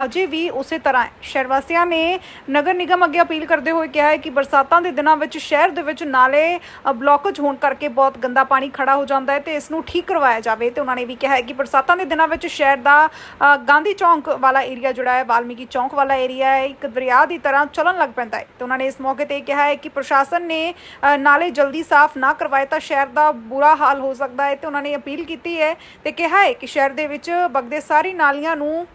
ਅਜੇ ਵੀ ਉਸੇ ਤਰ੍ਹਾਂ ਸ਼ਹਿਰ ਵਾਸੀਆਂ ਨੇ ਨਗਰ ਨਿਗਮ ਅੱਗੇ ਅਪੀਲ ਕਰਦੇ ਹੋਏ ਕਿਹਾ ਹੈ ਕਿ ਬਰਸਾਤਾਂ ਦੇ ਦਿਨਾਂ ਵਿੱਚ ਸ਼ਹਿਰ ਦੇ ਵਿੱਚ ਨਾਲੇ ਅ, ਹੋਣ ਕਰਕੇ ਬਹੁਤ ਗੰਦਾ ਪਾਣੀ ਖੜਾ ਹੋ ਜਾਂਦਾ ਹੈ ਤੇ ਇਸ ਨੂੰ ਠੀਕ ਕਰਵਾਇਆ ਜਾਵੇ ਤੇ ਉਹਨਾਂ ਨੇ ਵੀ ਕਿਹਾ ਹੈ ਕਿ ਬਰਸਾਤਾਂ ਦੇ ਦਿਨਾਂ ਵਿੱਚ ਸ਼ਹਿਰ ਦਾ ਅ, ਗਾਂਧੀ ਚੌਂਕ ਵਾਲਾ ਏਰੀਆ ਜਿਹੜਾ ਹੈ ਵਾਲਮੀਕੀ ਚੌਂਕ ਵਾਲਾ ਏਰੀਆ ਹੈ ਇੱਕ ਦਰਿਆ ਦੀ ਤਰ੍ਹਾਂ ਚੱਲਣ ਲੱਗ ਪੈਂਦਾ ਹੈ। ਤੇ ਉਹਨਾਂ ਨੇ ਇਸ ਮੌਕੇ ਤੇ ਇਹ ਕਿਹਾ ਹੈ ਕਿ ਪ੍ਰਸ਼ਾਸਨ ਨੇ ਅ, ਨਾਲੇ ਜਲਦੀ ਸਾਫ਼ ਨਾ ਕਰਵਾਏ ਤਾਂ ਸ਼ਹਿਰ ਦਾ ਬੁਰਾ ਹਾਲ ਹੋ ਸਕਦਾ ਹੈ ਤੇ ਉਹਨਾਂ ਨੇ ਅਪੀਲ ਕੀਤੀ ਹੈ ਤੇ ਕਿਹਾ ਹੈ ਕਿ ਸ਼ਹਿਰ ਦੇ ਵਿੱਚ ਬਗਦੇ ਸਾਰੀ ਨਾਲੀਆਂ ਨੂੰ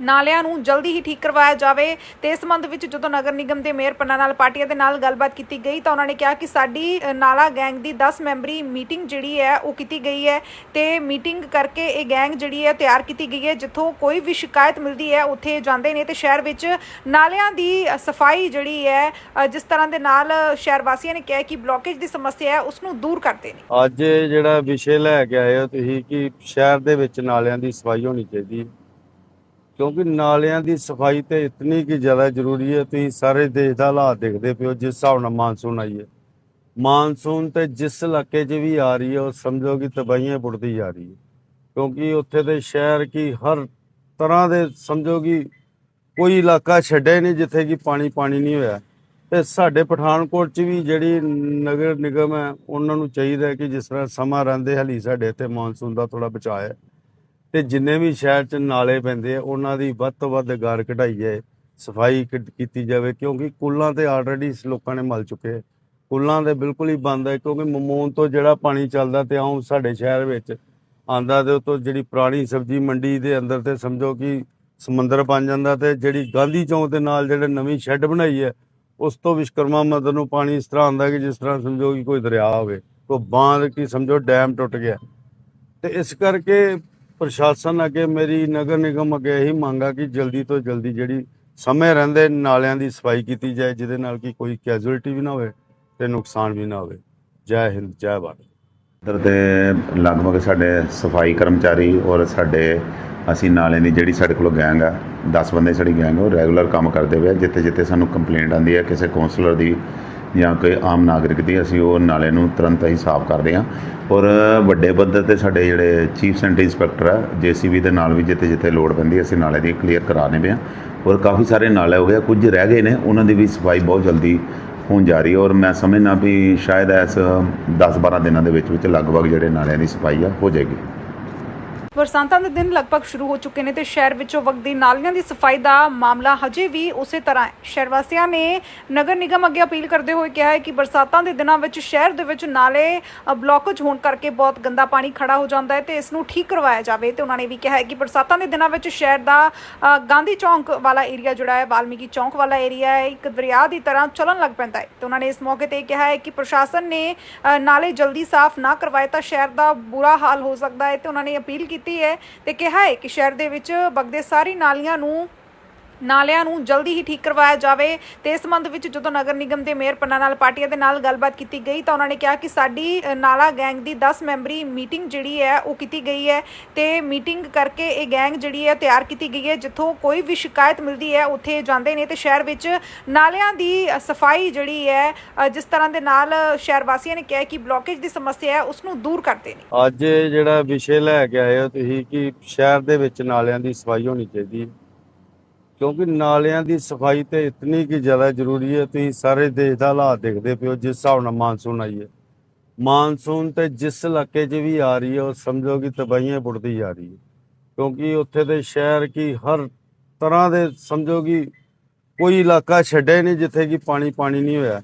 ਨਾਲਿਆਂ ਨੂੰ ਜਲਦੀ ਹੀ ਠੀਕ ਕਰਵਾਇਆ ਜਾਵੇ ਤੇ ਇਸ ਸੰਬੰਧ ਵਿੱਚ ਜਦੋਂ ਨਗਰ ਨਿਗਮ ਦੇ ਮੇਅਰ ਪੰਨਾ ਨਾਲ ਪਾਰਟੀਆਂ ਦੇ ਨਾਲ ਗੱਲਬਾਤ ਕੀਤੀ ਗਈ ਤਾਂ ਉਹਨਾਂ ਨੇ ਕਿਹਾ ਕਿ ਸਾਡੀ ਨਾਲਾ ਗੈਂਗ ਦੀ 10 ਮੈਂਬਰੀ ਮੀਟਿੰਗ ਜਿਹੜੀ ਹੈ ਉਹ ਕੀਤੀ ਗਈ ਹੈ ਤੇ ਮੀਟਿੰਗ ਕਰਕੇ ਇਹ ਗੈਂਗ ਜਿਹੜੀ ਹੈ ਤਿਆਰ ਕੀਤੀ ਗਈ ਹੈ ਜਿੱਥੋਂ ਕੋਈ ਵੀ ਸ਼ਿਕਾਇਤ ਮਿਲਦੀ ਹੈ, ਉੱਥੇ ਜਾਂਦੇ ਨੇ ਤੇ ਸ਼ਹਿਰ ਵਿੱਚ ਨਾਲਿਆਂ ਦੀ ਸਫ਼ਾਈ ਜਿਹੜੀ ਹੈ ਜਿਸ ਤਰ੍ਹਾਂ ਦੇ ਨਾਲ ਸ਼ਹਿਰ ਵਾਸੀਆਂ ਨੇ ਕਿਹਾ ਕਿ ਬਲੌਕੇਜ ਦੀ ਸਮੱਸਿਆ ਹੈ, ਉਸ ਨੂੰ ਦੂਰ ਕਰਦੇ ਨੇ ਅੱਜ ਜਿਹੜਾ ਵਿਸ਼ੇ ਲੈ ਕੇ ਆਏ ਹੋ ਤੁਸੀਂ ਕਿ ਸ਼ਹਿਰ ਦੇ ਵਿੱਚ ਨਾਲਿਆਂ ਦੀ ਸਫ਼ਾਈ ਹੋਣੀ ਚਾਹੀਦੀ ਹੈ। ਕਿਉਂਕਿ ਨਾਲਿਆਂ ਦੀ ਸਫ਼ਾਈ ਤੇ ਇਤਨੀ ਕਿ ਜ਼ਿਆਦਾ ਜ਼ਰੂਰੀ ਹੈ, ਤੁਸੀਂ ਸਾਰੇ ਦੇਸ਼ ਦਾ ਹਾਲਾਤ ਦੇਖਦੇ ਪਿਓ ਜਿਸ ਹਿਸਾਬ ਨਾਲ ਮਾਨਸੂਨ ਆਈ ਹੈ। ਮਾਨਸੂਨ ਤੇ ਜਿਸ ਇਲਾਕੇ 'ਚ ਵੀ ਆ ਰਹੀ ਹੈ, ਉਹ ਸਮਝੋ ਕਿ ਤਬਾਹੀਆਂ ਪੁੱਟਦੀ ਜਾ ਰਹੀ ਹੈ। ਕਿਉਂਕਿ ਉੱਥੇ ਦੇ ਸ਼ਹਿਰ ਕੀ ਹਰ ਤਰ੍ਹਾਂ ਦੇ ਸਮਝੋ ਕਿ ਕੋਈ ਇਲਾਕਾ ਛੱਡਿਆ ਨਹੀਂ, ਜਿੱਥੇ ਕਿ ਪਾਣੀ ਪਾਣੀ ਨਹੀਂ ਹੋਇਆ। ਤੇ ਸਾਡੇ ਪਠਾਨਕੋਟ 'ਚ ਵੀ ਜਿਹੜੀ ਨਗਰ ਨਿਗਮ ਹੈ, ਉਹਨਾਂ ਨੂੰ ਚਾਹੀਦਾ ਕਿ ਜਿਸ ਤਰ੍ਹਾਂ ਸਮਾਂ ਰਹਿੰਦੇ, ਹਲੀ ਸਾਡੇ ਇੱਥੇ ਮੌਨਸੂਨ ਦਾ ਥੋੜਾ ਬਚਾਅ ਹੈ। ਤੇ ਜਿੰਨੇ ਵੀ ਸ਼ਹਿਰ 'ਚ ਨਾਲੇ ਪੈਂਦੇ ਆ, ਉਹਨਾਂ ਦੀ ਵੱਧ ਤੋਂ ਵੱਧ ਗਾਰ ਕਢਾਈ ਜਾਏ ਸਫ਼ਾਈ ਕੀਤੀ ਜਾਵੇ, ਕਿਉਂਕਿ ਕੁੱਲਾਂ ਤੇ ਆਲਰੇਡੀ ਲੋਕਾਂ ਨੇ ਮਲ ਚੁੱਕੇ ਆ। ਕੁੱਲਾਂ ਦੇ ਬਿਲਕੁਲ ਹੀ ਬੰਦ ਹੈ ਕਿਉਂਕਿ ਮਮੂਨ ਤੋਂ ਜਿਹੜਾ ਪਾਣੀ ਚੱਲਦਾ ਤੇ ਆਉਂ ਸਾਡੇ ਸ਼ਹਿਰ ਵਿੱਚ ਆਂਦਾ ਤੇ ਉਤੋਂ ਜਿਹੜੀ ਪੁਰਾਣੀ ਸਬਜ਼ੀ ਮੰਡੀ ਦੇ ਅੰਦਰ ਤੇ ਸਮਝੋ ਕਿ ਸਮੁੰਦਰ ਬਣ ਜਾਂਦਾ ਤੇ ਜਿਹੜੀ ਗਾਂਧੀ ਚੌਂਕ ਦੇ ਨਾਲ ਜਿਹੜੇ ਨਵੀਂ ਸ਼ੈੱਡ ਬਣਾਈ ਹੈ, ਉਸ ਤੋਂ ਵਿਸ਼ਕਰਮਾ ਮੰਦਰ ਨੂੰ ਪਾਣੀ ਇਸ ਤਰ੍ਹਾਂ ਆਉਂਦਾ ਕਿ ਜਿਸ ਤਰ੍ਹਾਂ ਸਮਝੋ ਕਿ ਕੋਈ ਦਰਿਆ ਹੋਵੇ, ਕੋਈ ਬਾਂਧ ਕੀ ਸਮਝੋ ਡੈਮ ਟੁੱਟ ਗਿਆ ਤੇ ਇਸ ਕਰਕੇ ਪ੍ਰਸ਼ਾਸਨ ਅੱਗੇ ਮੇਰੀ ਨਗਰ ਨਿਗਮ ਅੱਗੇ ਇਹੀ ਮੰਗ ਆ ਕਿ ਜਲਦੀ ਤੋਂ ਜਲਦੀ ਜਿਹੜੀ ਸਮੇਂ ਰਹਿੰਦੇ ਨਾਲਿਆਂ ਦੀ ਸਫ਼ਾਈ ਕੀਤੀ ਜਾਏ, ਜਿਹਦੇ ਨਾਲ ਕਿ ਕੋਈ ਕੈਜੂਅਲਟੀ ਵੀ ਨਾ ਹੋਵੇ ਤੇ ਨੁਕਸਾਨ ਵੀ ਨਾ ਹੋਵੇ। ਜੈ ਹਿੰਦ, ਜੈ ਭਾਰਤ। ਇੱਧਰ ਤੇ ਲਗਭਗ ਸਾਡੇ ਸਫ਼ਾਈ ਕਰਮਚਾਰੀ ਔਰ ਸਾਡੇ ਅਸੀਂ ਨਾਲੇ ਦੀ ਜਿਹੜੀ ਸਾਡੇ ਕੋਲ ਗੈਂਗ ਆ 10 ਬੰਦੇ ਸਾਡੀ ਗੈਂਗ ਉਹ ਰੈਗੂਲਰ ਕੰਮ ਕਰਦੇ ਪਏ ਜਿੱਥੇ ਜਿੱਥੇ ਸਾਨੂੰ ਕੰਪਲੇਂਟ ਆਉਂਦੀ ਹੈ ਕਿਸੇ ਕਾਉਂਸਲਰ ਦੀ ਜਾਂ ਕੋਈ ਆਮ ਨਾਗਰਿਕ ਦੀ ਅਸੀਂ ਉਹ ਨਾਲੇ ਨੂੰ ਤੁਰੰਤ ਹੀ ਸਾਫ਼ ਕਰਦੇ ਹਾਂ। ਔਰ ਵੱਡੇ ਪੱਧਰ ਤੇ ਸਾਡੇ ਜਿਹੜੇ ਚੀਫ ਸੈਂਟਰ ਇੰਸਪੈਕਟਰ ਆ ਜੀਸੀਬੀ ਦੇ ਨਾਲ ਵੀ ਜਿੱਥੇ ਜਿੱਥੇ ਲੋੜ ਪੈਂਦੀ ਅਸੀਂ ਨਾਲੇ ਦੀ ਕਲੀਅਰ ਕਰਾਣੇ ਪਏ ਹਾਂ। ਔਰ ਕਾਫੀ ਸਾਰੇ ਨਾਲੇ ਹੋ ਗਏ ਆ, ਕੁਝ ਰਹਿ ਗਏ ਨੇ ਉਹਨਾਂ ਦੀ ਵੀ ਸਫ਼ਾਈ ਬਹੁਤ ਜਲਦੀ ਹੋਣ ਜਾ ਰਹੀ ਹੈ। ਔਰ ਮੈਂ ਸਮਝਦਾ ਵੀ ਸ਼ਾਇਦ ਇਸ 10-12 ਦਿਨਾਂ ਦੇ ਵਿੱਚ ਵਿੱਚ ਲਗਭਗ ਜਿਹੜੇ ਨਾਲਿਆਂ ਦੀ ਸਫ਼ਾਈ ਆ ਹੋ ਜਾਏਗੀ। ਬਰਸਾਤਾਂ ਦੇ ਦਿਨ ਲਗਭਗ ਸ਼ੁਰੂ ਹੋ ਚੁੱਕੇ ਨੇ ਤੇ ਸ਼ਹਿਰ ਵਿੱਚੋਂ ਵਗਦੀ ਨਾਲੀਆਂ ਦੀ ਸਫ਼ਾਈ ਦਾ ਮਾਮਲਾ ਹਜੇ ਵੀ ਉਸੇ ਤਰ੍ਹਾਂ ਹੈ। ਸ਼ਹਿਰ ਵਾਸੀਆਂ ਨੇ ਨਗਰ ਨਿਗਮ ਅੱਗੇ ਅਪੀਲ ਕਰਦੇ ਹੋਏ ਕਿਹਾ ਹੈ ਕਿ ਬਰਸਾਤਾਂ ਦੇ ਦਿਨਾਂ ਵਿੱਚ ਸ਼ਹਿਰ ਦੇ ਵਿੱਚ ਨਾਲੇ ਅ, ਬਲੌਕੇਜ ਹੋਣ ਕਰਕੇ ਬਹੁਤ ਗੰਦਾ ਪਾਣੀ ਖੜਾ ਹੋ ਜਾਂਦਾ ਹੈ ਤੇ ਇਸ ਨੂੰ ਠੀਕ ਕਰਵਾਇਆ ਜਾਵੇ ਤੇ ਉਹਨਾਂ ਨੇ ਵੀ ਕਿਹਾ ਹੈ ਕਿ ਬਰਸਾਤਾਂ ਦੇ ਦਿਨਾਂ ਵਿੱਚ ਸ਼ਹਿਰ ਦਾ ਗਾਂਧੀ ਚੌਂਕ ਵਾਲਾ ਏਰੀਆ ਜਿਹੜਾ ਹੈ ਵਾਲਮੀਕੀ ਚੌਂਕ ਵਾਲਾ ਏਰੀਆ ਹੈ ਇੱਕ ਦਰਿਆ ਦੀ ਤਰ੍ਹਾਂ ਚੱਲਣ ਲੱਗ ਪੈਂਦਾ ਹੈ ਤੇ ਉਹਨਾਂ ਨੇ ਇਸ ਮੌਕੇ ਤੇ ਇਹ ਕਿਹਾ ਹੈ ਕਿ ਪ੍ਰਸ਼ਾਸਨ ਨੇ ਨਾਲੇ ਜਲਦੀ ਸਾਫ਼ ਨਾ ਕਰਵਾਏ ਤਾਂ ਸ਼ਹਿਰ ਦਾ ਬੁਰਾ ਹਾਲ ਹੋ ਸਕਦਾ ਹੈ ਤੇ ਉਹਨਾਂ ਨੇ ਅਪੀਲ ਕੀਤੀ ਹੈ ਤੇ ਕਿਹਾ ਹੈ ਕਿ ਸ਼ਹਿਰ ਦੇ ਵਿੱਚ ਬਗਦੇ ਸਾਰੀ ਨਾਲੀਆਂ ਨੂੰ ਨਾਲਿਆਂ ਨੂੰ ਜਲਦੀ ਹੀ ਠੀਕ ਕਰਵਾਇਆ ਜਾਵੇ ਤੇ ਇਸ ਸੰਬੰਧ ਵਿੱਚ ਜਦੋਂ ਨਗਰ ਨਿਗਮ ਦੇ ਮੇਅਰ ਪੰਨਾ ਨਾਲ ਪਾਰਟੀਆਂ ਦੇ ਨਾਲ ਗੱਲਬਾਤ ਕੀਤੀ ਗਈ ਤਾਂ ਉਹਨਾਂ ਨੇ ਕਿਹਾ ਕਿ ਸਾਡੀ ਨਾਲਾ ਗੈਂਗ ਦੀ 10 ਮੈਂਬਰੀ ਮੀਟਿੰਗ ਜਿਹੜੀ ਹੈ ਉਹ ਕੀਤੀ ਗਈ ਹੈ ਤੇ ਮੀਟਿੰਗ ਕਰਕੇ ਇਹ ਗੈਂਗ ਜਿਹੜੀ ਹੈ ਤਿਆਰ ਕੀਤੀ ਗਈ ਹੈ, ਜਿੱਥੋਂ ਕੋਈ ਵੀ ਸ਼ਿਕਾਇਤ ਮਿਲਦੀ ਹੈ ਉੱਥੇ ਜਾਂਦੇ ਨੇ ਤੇ ਸ਼ਹਿਰ ਵਿੱਚ ਨਾਲਿਆਂ ਦੀ ਸਫ਼ਾਈ ਜਿਹੜੀ ਹੈ ਜਿਸ ਤਰ੍ਹਾਂ ਦੇ ਨਾਲ ਸ਼ਹਿਰ ਵਾਸੀਆਂ ਨੇ ਕਿਹਾ ਕਿ ਬਲੌਕੇਜ ਦੀ ਸਮੱਸਿਆ ਹੈ ਉਸ ਨੂੰ ਦੂਰ ਕਰਦੇ ਨੇ। ਅੱਜ ਜਿਹੜਾ ਵਿਸ਼ੇ ਲੈ ਕੇ ਆਏ ਹੋ ਤੁਸੀਂ ਕਿ ਸ਼ਹਿਰ ਦੇ ਵਿੱਚ ਨਾਲਿਆਂ ਦੀ ਸਫ਼ਾਈ ਹੋਣੀ ਚਾਹੀਦੀ ਹੈ। ਕਿਉਂਕਿ ਨਾਲਿਆਂ ਦੀ ਸਫ਼ਾਈ ਤੇ ਇਤਨੀ ਕਿ ਜ਼ਿਆਦਾ ਜ਼ਰੂਰੀ ਹੈ, ਤੁਸੀਂ ਸਾਰੇ ਦੇਸ਼ ਦਾ ਹਾਲਾਤ ਦੇਖਦੇ ਪਿਓ ਜਿਸ ਹਿਸਾਬ ਨਾਲ ਮਾਨਸੂਨ ਆਈ ਹੈ। ਮਾਨਸੂਨ ਤੇ ਜਿਸ ਇਲਾਕੇ 'ਚ ਵੀ ਆ ਰਹੀ ਹੈ, ਉਹ ਸਮਝੋ ਕਿ ਤਬਾਹੀਆਂ ਪੁੱਟਦੀ ਜਾ ਰਹੀ ਹੈ। ਕਿਉਂਕਿ ਉੱਥੇ ਦੇ ਸ਼ਹਿਰ ਕੀ ਹਰ ਤਰ੍ਹਾਂ ਦੇ ਸਮਝੋ ਕਿ ਕੋਈ ਇਲਾਕਾ ਛੱਡਿਆ ਨਹੀਂ, ਜਿੱਥੇ ਕਿ ਪਾਣੀ ਪਾਣੀ ਨਹੀਂ ਹੋਇਆ।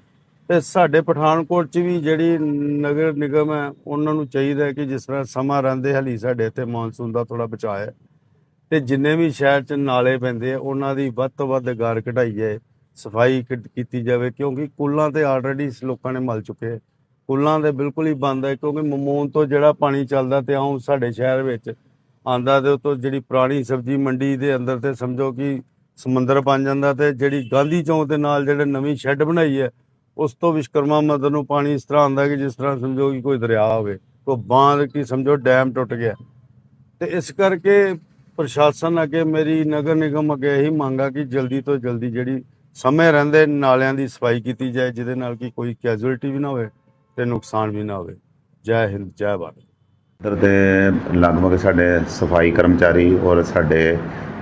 ਤੇ ਸਾਡੇ ਪਠਾਨਕੋਟ 'ਚ ਵੀ ਜਿਹੜੀ ਨਗਰ ਨਿਗਮ ਹੈ, ਉਹਨਾਂ ਨੂੰ ਚਾਹੀਦਾ ਹੈ ਕਿ ਜਿਸ ਤਰ੍ਹਾਂ ਸਮਾਂ ਰਹਿੰਦੇ, ਹਲੀ ਸਾਡੇ ਇੱਥੇ ਮਾਨਸੂਨ ਦਾ ਥੋੜਾ ਬਚਾਅ ਹੈ। ਤੇ ਜਿੰਨੇ ਵੀ ਸ਼ਹਿਰ 'ਚ ਨਾਲੇ ਪੈਂਦੇ ਆ, ਉਹਨਾਂ ਦੀ ਵੱਧ ਤੋਂ ਵੱਧ ਗਾਰ ਕਢਾਈ ਜਾਏ ਸਫ਼ਾਈ ਕੀਤੀ ਜਾਵੇ, ਕਿਉਂਕਿ ਕੁੱਲਾਂ ਤੇ ਆਲਰੇਡੀ ਲੋਕਾਂ ਨੇ ਮਲ ਚੁੱਕੇ ਆ। ਕੁੱਲਾਂ ਦੇ ਬਿਲਕੁਲ ਹੀ ਬੰਦ ਹੈ ਕਿਉਂਕਿ ਮਮੂਨ ਤੋਂ ਜਿਹੜਾ ਪਾਣੀ ਚੱਲਦਾ ਤੇ ਆਉਂ ਸਾਡੇ ਸ਼ਹਿਰ ਵਿੱਚ ਆਂਦਾ ਤੇ ਉਤੋਂ ਜਿਹੜੀ ਪੁਰਾਣੀ ਸਬਜ਼ੀ ਮੰਡੀ ਦੇ ਅੰਦਰ ਤੇ ਸਮਝੋ ਕਿ ਸਮੁੰਦਰ ਬਣ ਜਾਂਦਾ ਤੇ ਜਿਹੜੀ ਗਾਂਧੀ ਚੌਂਕ ਦੇ ਨਾਲ ਜਿਹੜੇ ਨਵੀਂ ਸ਼ੈੱਡ ਬਣਾਈ ਹੈ, ਉਸ ਤੋਂ ਵਿਸ਼ਕਰਮਾ ਮੰਦਰ ਨੂੰ ਪਾਣੀ ਇਸ ਤਰ੍ਹਾਂ ਆਉਂਦਾ ਕਿ ਜਿਸ ਤਰ੍ਹਾਂ ਸਮਝੋ ਕਿ ਕੋਈ ਦਰਿਆ ਹੋਵੇ, ਕੋਈ ਬਾਂਧ ਕੀ ਸਮਝੋ ਡੈਮ ਟੁੱਟ ਗਿਆ ਤੇ ਇਸ ਕਰਕੇ ਪ੍ਰਸ਼ਾਸਨ ਅੱਗੇ ਮੇਰੀ ਨਗਰ ਨਿਗਮ ਅੱਗੇ ਇਹੀ ਮੰਗ ਆ ਕਿ ਜਲਦੀ ਤੋਂ ਜਲਦੀ ਜਿਹੜੀ ਸਮੇਂ ਰਹਿੰਦੇ ਨਾਲਿਆਂ ਦੀ ਸਫ਼ਾਈ ਕੀਤੀ ਜਾਏ, ਜਿਹਦੇ ਨਾਲ ਕਿ ਕੋਈ ਕੈਜੂਅਲਟੀ ਵੀ ਨਾ ਹੋਵੇ ਤੇ ਨੁਕਸਾਨ ਵੀ ਨਾ ਹੋਵੇ ਜੈ ਹਿੰਦ, ਜੈ ਭਾਰਤ ਇੱਧਰ ਤੇ ਲਗਭਗ ਸਾਡੇ ਸਫ਼ਾਈ ਕਰਮਚਾਰੀ ਔਰ ਸਾਡੇ